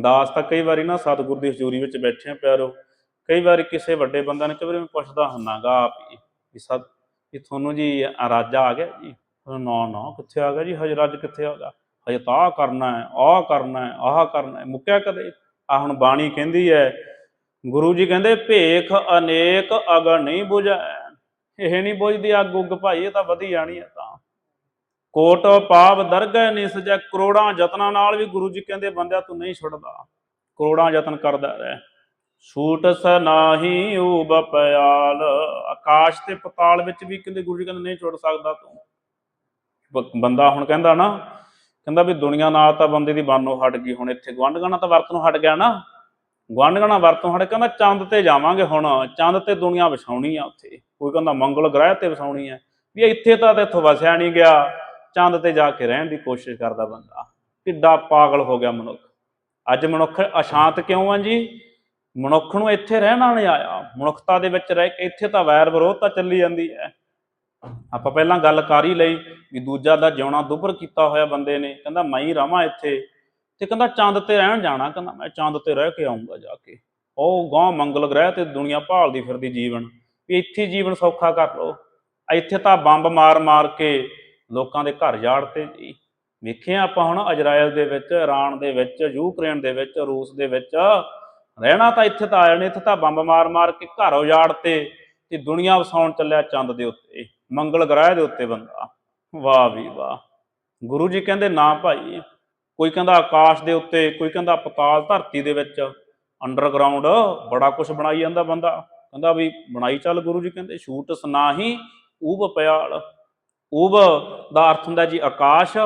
ਦਾਸ ਤਾਂ ਕਈ ਵਾਰੀ ਨਾ ਸਤਿਗੁਰ ਦੀ ਹਜ਼ੂਰੀ ਵਿੱਚ ਬੈਠੇ ਆ ਪਿਆਰੋ। ਕਈ ਵਾਰੀ ਕਿਸੇ ਵੱਡੇ ਬੰਦਾ ਨੇ ਕਈ ਵਾਰੀ ਮੈਂ ਪੁੱਛਦਾ ਹੁੰਨਾਗਾ ਆਪ ਵੀ ਸਤ ਵੀ ਤੁਹਾਨੂੰ ਜੀ ਰਾਜਾ ਆ ਗਿਆ ਜੀ? ਕਹਿੰਦਾ, ਨਾ ਨਾ ਕਿੱਥੇ ਆ ਗਿਆ ਜੀ? ਹਜੇ ਰੱਜ ਕਿੱਥੇ ਆ ਗਿਆ? ਹਜੇ ਤਾਂ ਆਹ ਕਰਨਾ ਹੈ ਆਹ ਕਰਨਾ ਹੈ ਆਹ ਕਰਨਾ ਹੈ। ਮੁੱਕਿਆ ਕਦੇ? ਆ ਹੁਣ ਬਾਣੀ ਕਹਿੰਦੀ ਹੈ ਗੁਰੂ ਜੀ ਕਹਿੰਦੇ ਭੇਖ ਅਨੇਕ ਅਗਰ ਨਹੀਂ 부ਝੈ ਇਹ ਨਹੀਂ ਬੁਝਦੀ ਅੱਗ ਉੱਗ ਭਾਈ ਇਹ ਤਾਂ ਵਧੀ ਜਾਣੀ ਹੈ ਤਾਂ। ਕੋਟ ਪਾਪ ਦਰਗਹਿ ਨਹੀਂ ਕਰੋੜਾਂ ਯਤਨਾਂ ਨਾਲ ਵੀ ਗੁਰੂ ਜੀ ਕਹਿੰਦੇ, ਬੰਦਿਆ, ਤੂੰ ਨਹੀਂ ਛੁੱਟਦਾ। ਕਰੋੜਾਂ ਯਤਨ ਕਰਦਾ ਰਹਿ। ਛੂਟ ਸ ਨਾਹੀ ਊਬ ਪਿਆਲ ਆਕਾਸ਼ ਤੇ ਪਤਾਲ ਵਿੱਚ ਵੀ ਕਹਿੰਦੇ, ਗੁਰੂ ਜੀ ਕਹਿੰਦੇ, ਨਹੀਂ ਛੁੱਟ ਸਕਦਾ ਤੂੰ। ਬੰਦਾ ਹੁਣ ਕਹਿੰਦਾ ਨਾ, ਕਹਿੰਦਾ ਵੀ ਦੁਨੀਆ ਨਾਲ ਤਾਂ ਬੰਦੇ ਦੀ ਬਾਨੋ ਹਟ ਗਈ। ਹੁਣ ਇੱਥੇ ਗਵਾਂਢਗਾਣਾ ਤਾਂ ਵਰਤੋਂ ਹਟ ਗਿਆ ਨਾ। ਗਵਾਂਢਗਾਣਾ ਵਰਤੋਂ ਹਟ ਕਹਿੰਦਾ ਚੰਦ ਤੇ ਜਾਵਾਂਗੇ ਹੁਣ। ਚੰਦ ਤੇ ਦੁਨੀਆ ਵਿਛਾਉਣੀ ਆ ਉੱਥੇ। ਕੋਈ ਕਹਿੰਦਾ ਮੰਗਲ ਗ੍ਰਹਿ ਤੇ ਵਿਛਾਉਣੀ ਆ। ਵੀ ਇੱਥੇ ਤਾਂ ਤੇ ਇੱਥੋਂ ਵਸਿਆ ਨਹੀਂ ਗਿਆ। ਚੰਦ ਤੇ ਜਾ ਕੇ ਰਹਿਣ ਦੀ ਕੋਸ਼ਿਸ਼ ਕਰਦਾ ਬੰਦਾ। ਕਿੱਡਾ ਪਾਗਲ ਹੋ ਗਿਆ ਮਨੁੱਖ। ਅੱਜ ਮਨੁੱਖ ਅਸ਼ਾਂਤ ਕਿਉਂ ਆ ਜੀ? ਮਨੁੱਖ ਨੂੰ ਇੱਥੇ ਰਹਿਣਾ ਨਹੀਂ ਆਇਆ। ਮਨੁੱਖਤਾ ਦੇ ਵਿੱਚ ਰਹਿ ਕੇ ਇੱਥੇ ਤਾਂ ਵੈਰ ਵਿਰੋਧ ਤਾਂ ਚੱਲੀ ਜਾਂਦੀ ਹੈ। ਆਪਾਂ ਪਹਿਲਾਂ ਗੱਲ ਕਰ ਹੀ ਲਈ ਵੀ ਦੂਜਾ ਦਾ ਜਿਉਣਾ ਦੁੱਭਰ ਕੀਤਾ ਹੋਇਆ ਬੰਦੇ ਨੇ। ਕਹਿੰਦਾ, ਮੈਂ ਹੀ ਰਵਾਂ ਇੱਥੇ। ਤੇ ਕਹਿੰਦਾ, ਚੰਦ ਤੇ ਰਹਿਣ ਜਾਣਾ। ਕਹਿੰਦਾ, ਮੈਂ ਚੰਦ ਤੇ ਰਹਿ ਕੇ ਆਉਂਗਾ ਜਾ ਕੇ। ਉਹ ਗਾਂ ਮੰਗਲ ਗ੍ਰਹਿ ਤੇ ਦੁਨੀਆ ਭਾਲਦੀ ਫਿਰਦੀ ਜੀਵਨ। ਵੀ ਇੱਥੇ ਜੀਵਨ ਸੌਖਾ ਕਰ ਲਓ। ਇੱਥੇ ਤਾਂ ਬੰਬ ਮਾਰ ਮਾਰ ਕੇ ਲੋਕਾਂ ਦੇ ਘਰ ਜਾੜਤੇ ਜੀ। ਵੇਖਿਆ ਆਪਾਂ ਹੁਣ ਇਜ਼ਰਾਈਲ ਦੇ ਵਿੱਚ, ਇਰਾਨ ਦੇ ਵਿੱਚ, ਯੂਕਰੇਨ ਦੇ ਵਿੱਚ, ਰੂਸ ਦੇ ਵਿੱਚ। ਰਹਿਣਾ ਤਾਂ ਇੱਥੇ ਤਾਂ ਆਇਆ ਨਹੀਂ ਇੱਥੇ ਤਾਂ ਬੰਬ ਮਾਰ ਮਾਰ ਕੇ ਘਰ ਉਜਾੜ ਤੇ ਦੁਨੀਆ ਵਸਾਉਣ ਚੱਲਿਆ ਚੰਦ ਦੇ ਉੱਤੇ, ਮੰਗਲ ਗ੍ਰਹਿ ਦੇ ਉੱਤੇ ਬੰਦਾ। ਵਾਹ ਵੀ ਵਾਹ। ਗੁਰੂ ਜੀ ਕਹਿੰਦੇ, ਨਾ ਭਾਈ। ਕੋਈ ਕਹਿੰਦਾ ਆਕਾਸ਼ ਦੇ ਉੱਤੇ, ਕੋਈ ਕਹਿੰਦਾ ਪਤਾਲ ਧਰਤੀ ਦੇ ਵਿੱਚ। ਅੰਡਰਗਰਾਉਂਡ, ਬੜਾ ਕੁਝ ਬਣਾਈ ਜਾਂਦਾ ਬੰਦਾ। ਕਹਿੰਦਾ ਵੀ ਬਣਾਈ ਚੱਲ ਗੁਰੂ ਜੀ ਕਹਿੰਦੇ, ਛੂਟ ਸਨਾਹੀ ਊਬ ਪਿਆਲ। ਊਬ ਦਾ ਅਰਥ ਹੁੰਦਾ ਜੀ ਆਕਾਸ਼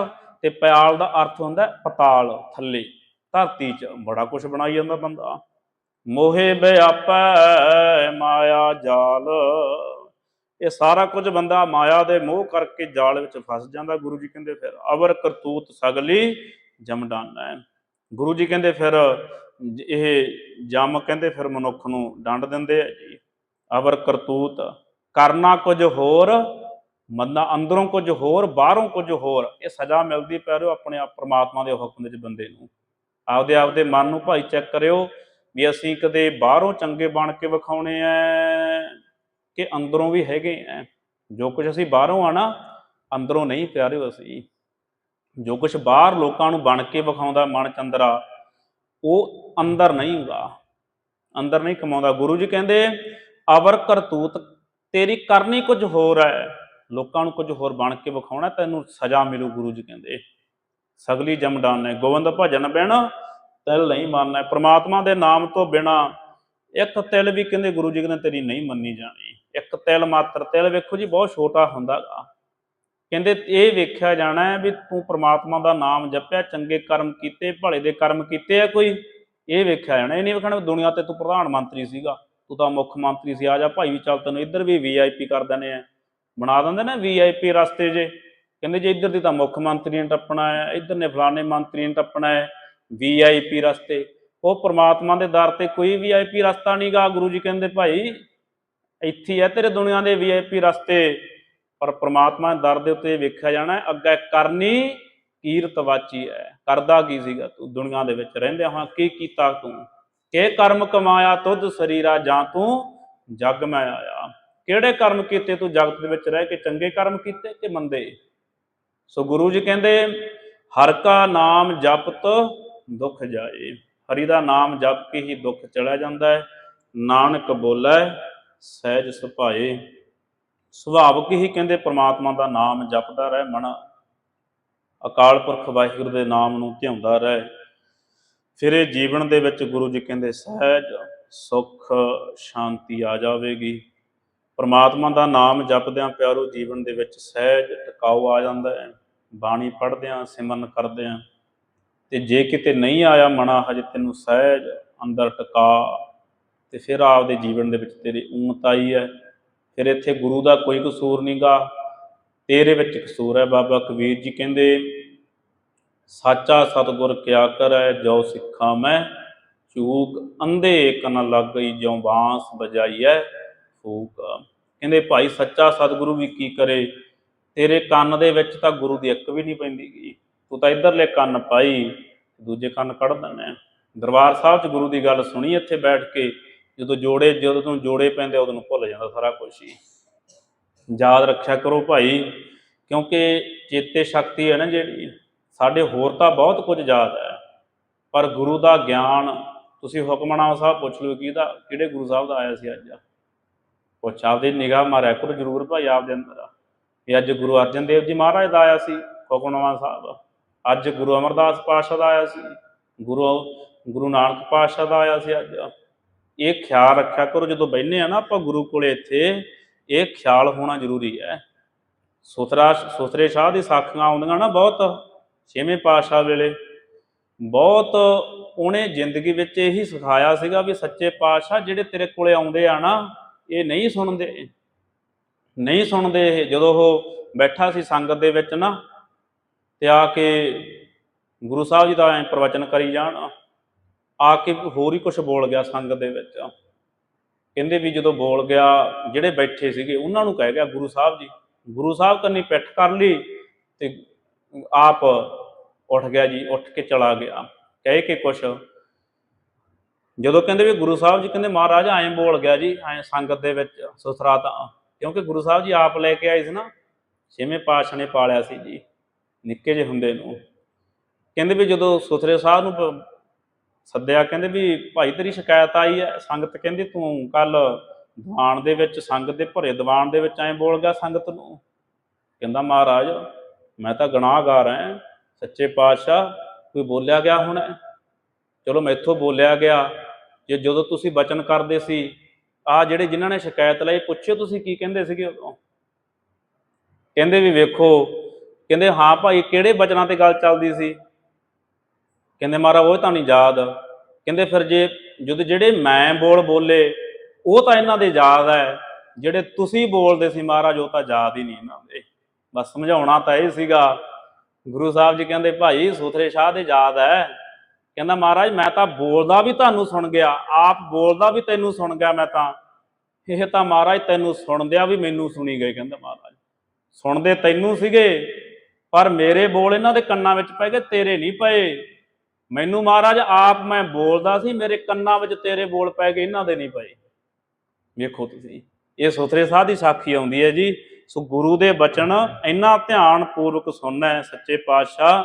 ਤੇ ਪਿਆਲ ਦਾ ਅਰਥ ਹੁੰਦਾ ਪਤਾਲ, ਥੱਲੇ। ਧਰਤੀ 'ਚ ਬੜਾ ਕੁਝ ਬਣਾਈ ਜਾਂਦਾ ਬੰਦਾ। ਮੋਹੇ ਵਿਆਪੈ ਮਾਇਆ ਜਾਲ। ਇਹ ਸਾਰਾ ਕੁਝ ਬੰਦਾ ਮਾਇਆ ਦੇ ਮੋਹ ਕਰਕੇ ਜਾਲ ਵਿੱਚ ਫਸ ਜਾਂਦਾ, ਗੁਰੂ ਜੀ ਕਹਿੰਦੇ ਫਿਰ, ਅਵਰ ਕਰਤੂਤ ਸਗਲੀ ਜਮਡਾਨਾ ਹੈ। ਗੁਰੂ ਜੀ ਕਹਿੰਦੇ ਫਿਰ, ਇਹ ਜਮ ਕਹਿੰਦੇ ਫਿਰ ਮਨੁੱਖ ਨੂੰ ਡੰਡ ਦਿੰਦੇ ਆ ਜੀ। ਅਵਰ ਕਰਤੂਤ, ਕਰਨਾ ਕੁਝ ਹੋਰ ਮੰਨਾ ਅੰਦਰੋਂ ਕੁਝ ਹੋਰ, ਬਾਹਰੋਂ ਕੁਝ ਹੋਰ, ਇਹ ਸਜ਼ਾ ਮਿਲਦੀ ਪੈ ਰਹੀ ਆਪਣੇ ਆਪ ਪ੍ਰਮਾਤਮਾ ਦੇ ਹੁਕਮ ਦੇ ਵਿੱਚ ਬੰਦੇ ਨੂੰ। ਆਪਦੇ ਆਪਦੇ ਮਨ ਨੂੰ ਭਾਈ ਚੈੱਕ ਕਰਿਓ ਵੀ ਅਸੀਂ ਕਦੇ ਬਾਹਰੋਂ ਚੰਗੇ ਬਣ ਕੇ ਵਿਖਾਉਣੇ ਐ ਕਿ ਅੰਦਰੋਂ ਵੀ ਹੈਗੇ ਐ। ਜੋ ਕੁਝ ਅਸੀਂ ਬਾਹਰੋਂ ਆ ਨਾ, ਅੰਦਰੋਂ ਨਹੀਂ ਪਿਆਰਿਓ ਅਸੀਂ। ਜੋ ਕੁਝ ਬਾਹਰ ਲੋਕਾਂ ਨੂੰ ਬਣ ਕੇ ਵਿਖਾਉਂਦਾ ਮਨ ਚੰਦਰਾ, ਉਹ ਅੰਦਰ ਨਹੀਂ ਹੁੰਦਾ। ਅੰਦਰ ਨਹੀਂ ਕਮਾਉਂਦਾ। ਗੁਰੂ ਜੀ ਕਹਿੰਦੇ, ਅਵਰ ਕਰਤੂਤ ਤੇਰੀ ਕਰਨੀ ਕੁਝ ਹੋਰ ਹੈ ਲੋਕਾਂ ਨੂੰ ਕੁਝ ਹੋਰ ਬਣ ਕੇ ਵਿਖਾਉਣਾ, ਤੈਨੂੰ ਸਜ਼ਾ ਮਿਲੂ ਗੁਰੂ ਜੀ ਕਹਿੰਦੇ। ਸਗਲੀ ਜਮਡਾਨ ਨੇ ਗੋਵਿੰਦ ਭਜਨ ਬਿਨ ਤਿਲ ਨਹੀਂ ਮੰਨਣਾ ਪ੍ਰਮਾਤਮਾ ਦੇ ਨਾਮ ਤੋਂ ਬਿਨਾ ਇੱਕ ਤਿਲ ਵੀ ਕਹਿੰਦੇ ਗੁਰੂ ਜੀ ਕਹਿੰਦੇ ਤੇਰੀ ਨਹੀਂ ਮੰਨੀ ਜਾਣੀ। ਇੱਕ ਤਿਲ ਮਾਤਰ ਤਿਲ ਵੇਖੋ ਜੀ, ਬਹੁਤ ਛੋਟਾ ਹੁੰਦਾਗਾ। ਕਹਿੰਦੇ ਇਹ ਵੇਖਿਆ ਜਾਣਾ ਹੈ ਵੀ ਤੂੰ ਪ੍ਰਮਾਤਮਾ ਦਾ ਨਾਮ ਜਪਿਆ, ਚੰਗੇ ਕਰਮ ਕੀਤੇ, ਭਲੇ ਦੇ ਕਰਮ ਕੀਤੇ ਆ ਕੋਈ। ਇਹ ਵੇਖਿਆ ਜਾਣਾ, ਇਹ ਨਹੀਂ ਵੇਖਣਾ ਵੀ ਦੁਨੀਆ ਤੇ ਤੂੰ ਪ੍ਰਧਾਨ ਮੰਤਰੀ ਸੀਗਾ, ਤੂੰ ਤਾਂ ਮੁੱਖ ਮੰਤਰੀ ਸੀ, ਆ ਜਾ ਭਾਈ ਵੀ ਚੱਲ ਤੈਨੂੰ ਇੱਧਰ ਵੀ ਵੀਆਈਪੀ ਕਰ ਦਿੰਦੇ ਆ। ਬਣਾ ਦਿੰਦੇ ਨਾ ਵੀਆਈਪੀ ਰਸਤੇ ਜੇ। ਕਹਿੰਦੇ ਜੇ ਇੱਧਰ ਦੀ ਤਾਂ ਮੁੱਖ ਮੰਤਰੀ ਨੇ ਟੱਪਣਾ ਹੈ, ਇੱਧਰ ਨੇ ਫਲਾਣੇ ਮੰਤਰੀ ਨੇ ਟੱਪਣਾ ਹੈ ਵੀਆਈਪੀ ਰਸਤੇ। ਉਹ ਪ੍ਰਮਾਤਮਾ ਦੇ ਦਰ ਤੇ ਕੋਈ ਵੀਆਈਪੀ ਰਸਤਾ ਨਹੀਂਗਾ ਗੁਰੂ ਜੀ ਕਹਿੰਦੇ ਭਾਈ, ਇੱਥੇ ਹੈ ਤੇਰੇ ਦੁਨੀਆ ਦੇ ਵੀਆਈਪੀ ਰਸਤੇ। ਪਰ ਪ੍ਰਮਾਤਮਾ ਦੇ ਦਰ ਦੇ ਉੱਤੇ ਵੇਖਿਆ ਜਾਣਾ ਅੱਗੇ ਕਰਨੀ ਕੀਰਤ ਵਾਚੀ ਹੈ। ਕਰਦਾ ਕੀ ਸੀਗਾ ਤੂੰ? ਦੁਨੀਆ ਦੇ ਵਿੱਚ ਰਹਿੰਦਿਆਂ ਹਾਂ ਕੀ ਕੀਤਾ ਤੂੰ? ਕਿ ਕਰਮ ਕਮਾਇਆ, ਤੁਧ ਸਰੀਰਾ ਜਾਂ ਤੂੰ ਜਗ ਮੈਂ ਆਇਆ। ਕਿਹੜੇ ਕਰਮ ਕੀਤੇ ਤੂੰ ਜਗਤ ਦੇ ਵਿੱਚ ਰਹਿ ਕੇ ਚੰਗੇ ਕਰਮ ਕੀਤੇ ਕਿ ਮੰਦੇ? ਸੋ ਗੁਰੂ ਜੀ ਕਹਿੰਦੇ, ਹਰ ਕਾ ਨਾਮ ਜਪਤ ਦੁੱਖ ਜਾਏ। ਹਰੀ ਦਾ ਨਾਮ ਜਪ ਕੇ ਹੀ ਦੁੱਖ ਚਲਾ ਜਾਂਦਾ ਹੈ। ਨਾਨਕ ਬੋਲੇ, ਸਹਿਜ ਸੁਭਾਏ। ਸੁਭਾਵਕ ਹੀ ਕਹਿੰਦੇ, ਪ੍ਰਮਾਤਮਾ ਦਾ ਨਾਮ ਜਪਦਾ ਰਹਿ, ਮਨ ਅਕਾਲ ਪੁਰਖ ਵਾਹਿਗੁਰੂ ਦੇ ਨਾਮ ਨੂੰ ਧਿਆਉਂਦਾ ਰਹਿ। ਫਿਰ ਇਹ ਜੀਵਨ ਦੇ ਵਿੱਚ ਗੁਰੂ ਜੀ ਕਹਿੰਦੇ, ਸਹਿਜ, ਸੁਖ, ਸ਼ਾਂਤੀ ਆ ਜਾਵੇਗੀ। ਪਰਮਾਤਮਾ ਦਾ ਨਾਮ ਜਪਦਿਆਂ ਪਿਆਰੋ ਜੀਵਨ ਦੇ ਵਿੱਚ ਸਹਿਜ ਟਿਕਾਉ ਆ ਜਾਂਦਾ ਹੈ। ਬਾਣੀ ਪੜ੍ਹਦਿਆਂ, ਸਿਮਰਨ ਕਰਦਿਆਂ ਤੇ ਜੇ ਕਿਤੇ ਨਹੀਂ ਆਇਆ ਮਨਾ, ਹਜੇ ਤੈਨੂੰ ਸਹਿਜ ਅੰਦਰ ਟਿਕਾ ਤੇ ਫਿਰ ਆਪਦੇ ਜੀਵਨ ਦੇ ਵਿੱਚ ਤੇਰੀ ਉਮਤ ਆਈ ਹੈ। ਫਿਰ ਇੱਥੇ ਗੁਰੂ ਦਾ ਕੋਈ ਕਸੂਰ ਨਹੀਂਗਾ ਤੇਰੇ ਵਿੱਚ ਕਸੂਰ ਹੈ ਬਾਬਾ ਕਬੀਰ ਜੀ ਕਹਿੰਦੇ, ਸਾਚਾ ਸਤਗੁਰ ਕਿਆ ਕਰੈ, ਜੋ ਸਿੱਖਾਂ ਮੈਂ ਚੂਕ ਅੰਧੇ ਕਨ ਲੱਗ ਗਈ ਜਿਉ ਬਾਂਸ ਬਜਾਈਐ ਫੂਕ। ਕਹਿੰਦੇ ਭਾਈ ਸੱਚਾ ਸਤਿਗੁਰੂ ਵੀ ਕੀ ਕਰੇ? ਤੇਰੇ ਕੰਨ ਦੇ ਵਿੱਚ ਤਾਂ ਗੁਰੂ ਦੀ ਇੱਕ ਵੀ ਨਹੀਂ ਪੈਂਦੀ ਗੀ। ਤੂੰ ਤਾਂ ਇਧਰਲੇ ਕੰਨ ਪਾਈ, ਦੂਜੇ ਕੰਨ ਕੱਢ ਦਿੰਦਾ ਦਰਬਾਰ ਸਾਹਿਬ 'ਚ ਗੁਰੂ ਦੀ ਗੱਲ ਸੁਣੀ ਇੱਥੇ ਬੈਠ ਕੇ। ਜਦੋਂ ਜੋੜੇ, ਜਦੋਂ ਤੂੰ ਜੋੜੇ ਪੈਂਦੇ ਉਦੋਂ ਨੂੰ ਭੁੱਲ ਜਾਂਦਾ ਸਾਰਾ ਕੁਝ ਹੀ। ਯਾਦ ਰੱਖਿਆ ਕਰੋ ਭਾਈ, ਕਿਉਂਕਿ ਚੇਤੇ ਸ਼ਕਤੀ ਹੈ ਨਾ ਜਿਹੜੀ, ਸਾਡੇ ਹੋਰ ਤਾਂ ਬਹੁਤ ਕੁਝ ਯਾਦ ਹੈ। ਪਰ ਗੁਰੂ ਦਾ ਗਿਆਨ, ਤੁਸੀਂ ਹੁਕਮਨਾਮਾ ਸਾਹਿਬ ਪੁੱਛ ਲਓ ਕਿਹਦਾ ਕਿਹੜੇ ਗੁਰੂ ਸਾਹਿਬ ਦਾ ਆਇਆ ਸੀ ਅੱਜ? ਪੁੱਛ, ਆਪਦੀ ਨਿਗਾਹ ਮਾਰਿਆ ਕਰੋ, ਜਰੂਰ ਭਾਈ ਆਪਦੇ ਅੰਦਰ ਇਹ ਅੱਜ ਗੁਰੂ ਅਰਜਨ ਦੇਵ ਜੀ ਮਹਾਰਾਜ ਦਾ ਆਇਆ ਸੀ ਹੁਕਮਨਾਮਾ ਸਾਹਿਬ। ਅੱਜ ਗੁਰੂ ਅਮਰਦਾਸ ਪਾਤਸ਼ਾਹ ਦਾ ਆਇਆ ਸੀ, ਗੁਰੂ ਗੁਰੂ ਨਾਨਕ ਪਾਤਸ਼ਾਹ ਦਾ ਆਇਆ ਸੀ ਅੱਜ। ਇਹ ਖਿਆਲ ਰੱਖਿਆ ਕਰੋ, ਜਦੋਂ ਬੈਠਨੇ ਆ ਨਾ ਆਪਾਂ ਗੁਰੂ ਕੋਲੇ ਇੱਥੇ, ਇਹ ਖਿਆਲ ਹੋਣਾ ਜ਼ਰੂਰੀ ਹੈ। ਸੁਥਰਾ, ਸੁਥਰੇ ਸ਼ਾਹ ਦੀ ਸਾਖੀਆਂ ਆਉਂਦੀਆਂ ਨਾ ਬਹੁਤ, ਛੇਵੇਂ ਪਾਤਸ਼ਾਹ ਵੇਲੇ। ਬਹੁਤ ਉਹਨੇ ਜ਼ਿੰਦਗੀ ਵਿੱਚ ਇਹੀ ਸਿਖਾਇਆ ਸੀਗਾ ਵੀ ਸੱਚੇ ਪਾਤਸ਼ਾਹ ਜਿਹੜੇ ਤੇਰੇ ਕੋਲੇ ਆਉਂਦੇ ਆ ਨਾ ਇਹ ਨਹੀਂ ਸੁਣਦੇ। ਨਹੀਂ ਸੁਣਦੇ ਇਹ। ਜਦੋਂ ਉਹ ਬੈਠਾ ਸੀ ਸੰਗਤ ਦੇ ਵਿੱਚ ਨਾ, ਤੇ ਆ ਕੇ ਗੁਰੂ ਸਾਹਿਬ ਜੀ ਦਾ ਐ ਪ੍ਰਵਚਨ ਕਰੀ ਜਾਣ, ਆ ਕੇ ਹੋਰ ਹੀ ਕੁਝ ਬੋਲ ਗਿਆ ਸੰਗਤ ਦੇ ਵਿੱਚ। ਕਹਿੰਦੇ ਵੀ ਜਦੋਂ ਬੋਲ ਗਿਆ, ਜਿਹੜੇ ਬੈਠੇ ਸੀਗੇ, ਉਹਨਾਂ ਨੂੰ ਕਹਿ ਗਿਆ ਗੁਰੂ ਸਾਹਿਬ ਜੀ, ਗੁਰੂ ਸਾਹਿਬ ਕੰਨੀ ਪਿੱਠ ਕਰ ਲਈ ਤੇ ਆਪ ਉੱਠ ਗਿਆ ਜੀ, ਉੱਠ ਕੇ ਚਲਾ ਗਿਆ। ਕਹਿ ਕੇ ਕੁਛ ਜਦੋਂ ਕਹਿੰਦੇ ਵੀ ਗੁਰੂ ਸਾਹਿਬ ਜੀ ਕਹਿੰਦੇ ਮਹਾਰਾਜ ਐਂ ਬੋਲ ਗਿਆ ਜੀ, ਐਂ ਸੰਗਤ ਦੇ ਵਿੱਚ ਸੁਥਰਾ ਤਾਂ ਕਿਉਂਕਿ ਗੁਰੂ ਸਾਹਿਬ ਜੀ ਆਪ ਲੈ ਕੇ ਆਏ ਸੀ ਨਾ, ਛੇਵੇਂ ਪਾਤਸ਼ਾਹ ਨੇ ਪਾਲਿਆ ਸੀ ਜੀ, ਨਿੱਕੇ ਜਿਹੇ ਹੁੰਦੇ ਨੂੰ। ਕਹਿੰਦੇ ਵੀ ਜਦੋਂ ਸੁਥਰੇ ਸਾਹਿਬ ਨੂੰ ਸੱਦਿਆ, ਕਹਿੰਦੇ ਵੀ ਭਾਈ ਤੇਰੀ ਸ਼ਿਕਾਇਤ ਆਈ ਹੈ, ਸੰਗਤ ਕਹਿੰਦੀ ਤੂੰ ਕੱਲ ਦੀਵਾਨ ਦੇ ਵਿੱਚ, ਸੰਗਤ ਦੇ ਭਰੇ ਦੀਵਾਨ ਦੇ ਵਿੱਚ ਐਂ ਬੋਲ ਗਿਆ ਸੰਗਤ ਨੂੰ। ਕਹਿੰਦਾ ਮਹਾਰਾਜ, ਮੈਂ ਤਾਂ ਗੁਨਾਹਗਾਰ ਹਾਂ ਸੱਚੇ ਪਾਤਸ਼ਾਹ, ਕੋਈ ਬੋਲਿਆ ਗਿਆ ਹੁਣ ਚਲੋ ਮੈਥੋਂ ਬੋਲਿਆ ਗਿਆ, ਜੇ ਜਦੋਂ ਤੁਸੀਂ ਬਚਨ ਕਰਦੇ ਸੀ, ਆ ਜਿਹੜੇ ਜਿਨ੍ਹਾਂ ਨੇ ਸ਼ਿਕਾਇਤ ਲਈ, ਪੁੱਛਿਓ ਤੁਸੀਂ ਕੀ ਕਹਿੰਦੇ ਸੀਗੇ ਉਦੋਂ? ਕਹਿੰਦੇ ਵੀ ਵੇਖੋ, ਕਹਿੰਦੇ ਹਾਂ ਭਾਈ, ਕਿਹੜੇ ਬਚਨਾਂ ਤੇ ਗੱਲ ਚੱਲਦੀ ਸੀ? ਕਹਿੰਦੇ ਮਹਾਰਾਜ, ਉਹ ਤਾਂ ਨਹੀਂ ਯਾਦ। ਕਹਿੰਦੇ ਫਿਰ ਜੇ, ਜਦੋਂ ਜਿਹੜੇ ਮੈਂ ਬੋਲ ਬੋਲੇ, ਉਹ ਤਾਂ ਇਹਨਾਂ ਦੇ ਯਾਦ ਹੈ ਜਿਹੜੇ ਤੁਸੀਂ ਬੋਲਦੇ ਸੀ ਮਹਾਰਾਜ, ਉਹ ਤਾਂ ਯਾਦ ਹੀ ਨਹੀਂ ਇਹਨਾਂ ਦੇ। ਬਸ ਸਮਝਾਉਣਾ ਤਾਂ ਇਹ ਸੀਗਾ, ਗੁਰੂ ਸਾਹਿਬ ਜੀ ਕਹਿੰਦੇ, ਭਾਈ ਸੁਥਰੇ ਸ਼ਾਹ ਦੇ ਯਾਦ ਹੈ ਕਹਿੰਦਾ ਮਹਾਰਾਜ, ਮੈਂ ਤਾਂ ਬੋਲਦਾ ਵੀ ਤੁਹਾਨੂੰ ਸੁਣ ਗਿਆ, ਆਪ ਬੋਲਦਾ ਵੀ ਤੈਨੂੰ ਸੁਣ ਗਿਆ ਮੈਂ ਤਾਂ। ਇਹ ਤਾਂ ਮਹਾਰਾਜ ਤੈਨੂੰ ਸੁਣਦਿਆਂ ਵੀ ਮੈਨੂੰ ਸੁਣੀ ਗਏ, ਕਹਿੰਦਾ ਮਹਾਰਾਜ। ਸੁਣਦੇ ਤੈਨੂੰ ਸੀਗੇ, ਪਰ ਮੇਰੇ ਬੋਲ ਇਹਨਾਂ ਦੇ ਕੰਨਾਂ ਵਿੱਚ ਪੈ ਗਏ, ਤੇਰੇ ਨਹੀਂ ਪਏ। ਮੈਨੂੰ ਮਹਾਰਾਜ, ਆਪ ਮੈਂ ਬੋਲਦਾ ਸੀ, ਮੇਰੇ ਕੰਨਾਂ ਵਿੱਚ ਤੇਰੇ ਬੋਲ ਪੈ ਗਏ, ਇਹਨਾਂ ਦੇ ਨਹੀਂ ਪਏ। ਵੇਖੋ ਤੁਸੀਂ, ਇਹ ਸੁਥਰੇ ਸਾਹ ਦੀ ਸਾਖੀ ਆਉਂਦੀ ਹੈ ਜੀ। ਸੋ ਗੁਰੂ ਦੇ ਬਚਨ ਇੰਨਾ ਧਿਆਨ ਪੂਰਵਕ ਸੁਣਨਾ ਹੈ ਸੱਚੇ ਪਾਤਸ਼ਾਹ,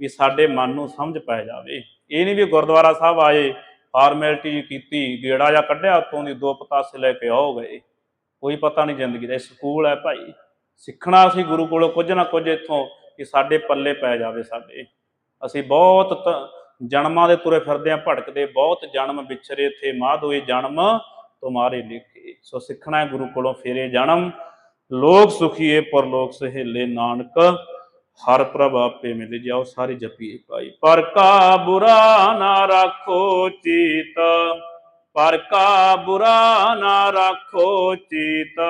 ਵੀ ਸਾਡੇ ਮਨ ਨੂੰ ਸਮਝ ਪੈ ਜਾਵੇ। ਇਹ ਨਹੀਂ ਵੀ ਗੁਰਦੁਆਰਾ ਸਾਹਿਬ ਆਏ ਫਾਰਮੈਲਿਟੀ ਕੀਤੀ, ਗੇੜਾ ਜਾਂ ਕੱਢਿਆ ਉੱਤੋਂ ਦੀ ਦੋ ਪਤਾਸੇ ਲੈ ਕੇ ਆਓ ਗਏ। ਕੋਈ ਪਤਾ ਨਹੀਂ ਜ਼ਿੰਦਗੀ ਦਾ, ਇਹ ਸਕੂਲ ਹੈ ਭਾਈ। ਸਿੱਖਣਾ ਅਸੀਂ ਗੁਰੂ ਕੋਲੋਂ ਕੁਝ ਨਾ ਕੁਝ ਇੱਥੋਂ ਕਿ ਸਾਡੇ ਪੱਲੇ ਪੈ ਜਾਵੇ ਸਾਡੇ। ਅਸੀਂ ਬਹੁਤ ਤ- ਜਨਮਾਂ ਦੇ ਤੁਰੇ ਫਿਰਦੇ ਆ ਭਟਕਦੇ, ਬਹੁਤ ਜਨਮ ਵਿਛਰੇ ਥੇ ਮਾਧੋਏ ਜਨਮ ਤੁਮਾਰੇ ਲਿਖੇ। ਸੋ ਸਿੱਖਣਾ ਗੁਰੂ ਕੋਲੋਂ, ਫੇਰੇ ਜਨਮ। ਲੋਕ ਸੁਖੀਏ ਪਰਲੋਕ ਸਹੇਲੇ ਨਾਨਕ। ਹਰ ਪ੍ਰਭ ਆਪੇ ਮਿਲ ਜਾਓ, ਸਾਰੇ ਜਪੀਏ ਭਾਈ। ਪਰ ਕਾ ਬੁਰਾ ਨਾ ਰੱਖੋ ਚੀਤ, ਪਰ ਕਾ ਬੁਰਾ ਨਾ ਰੱਖੋ ਚੀਤ।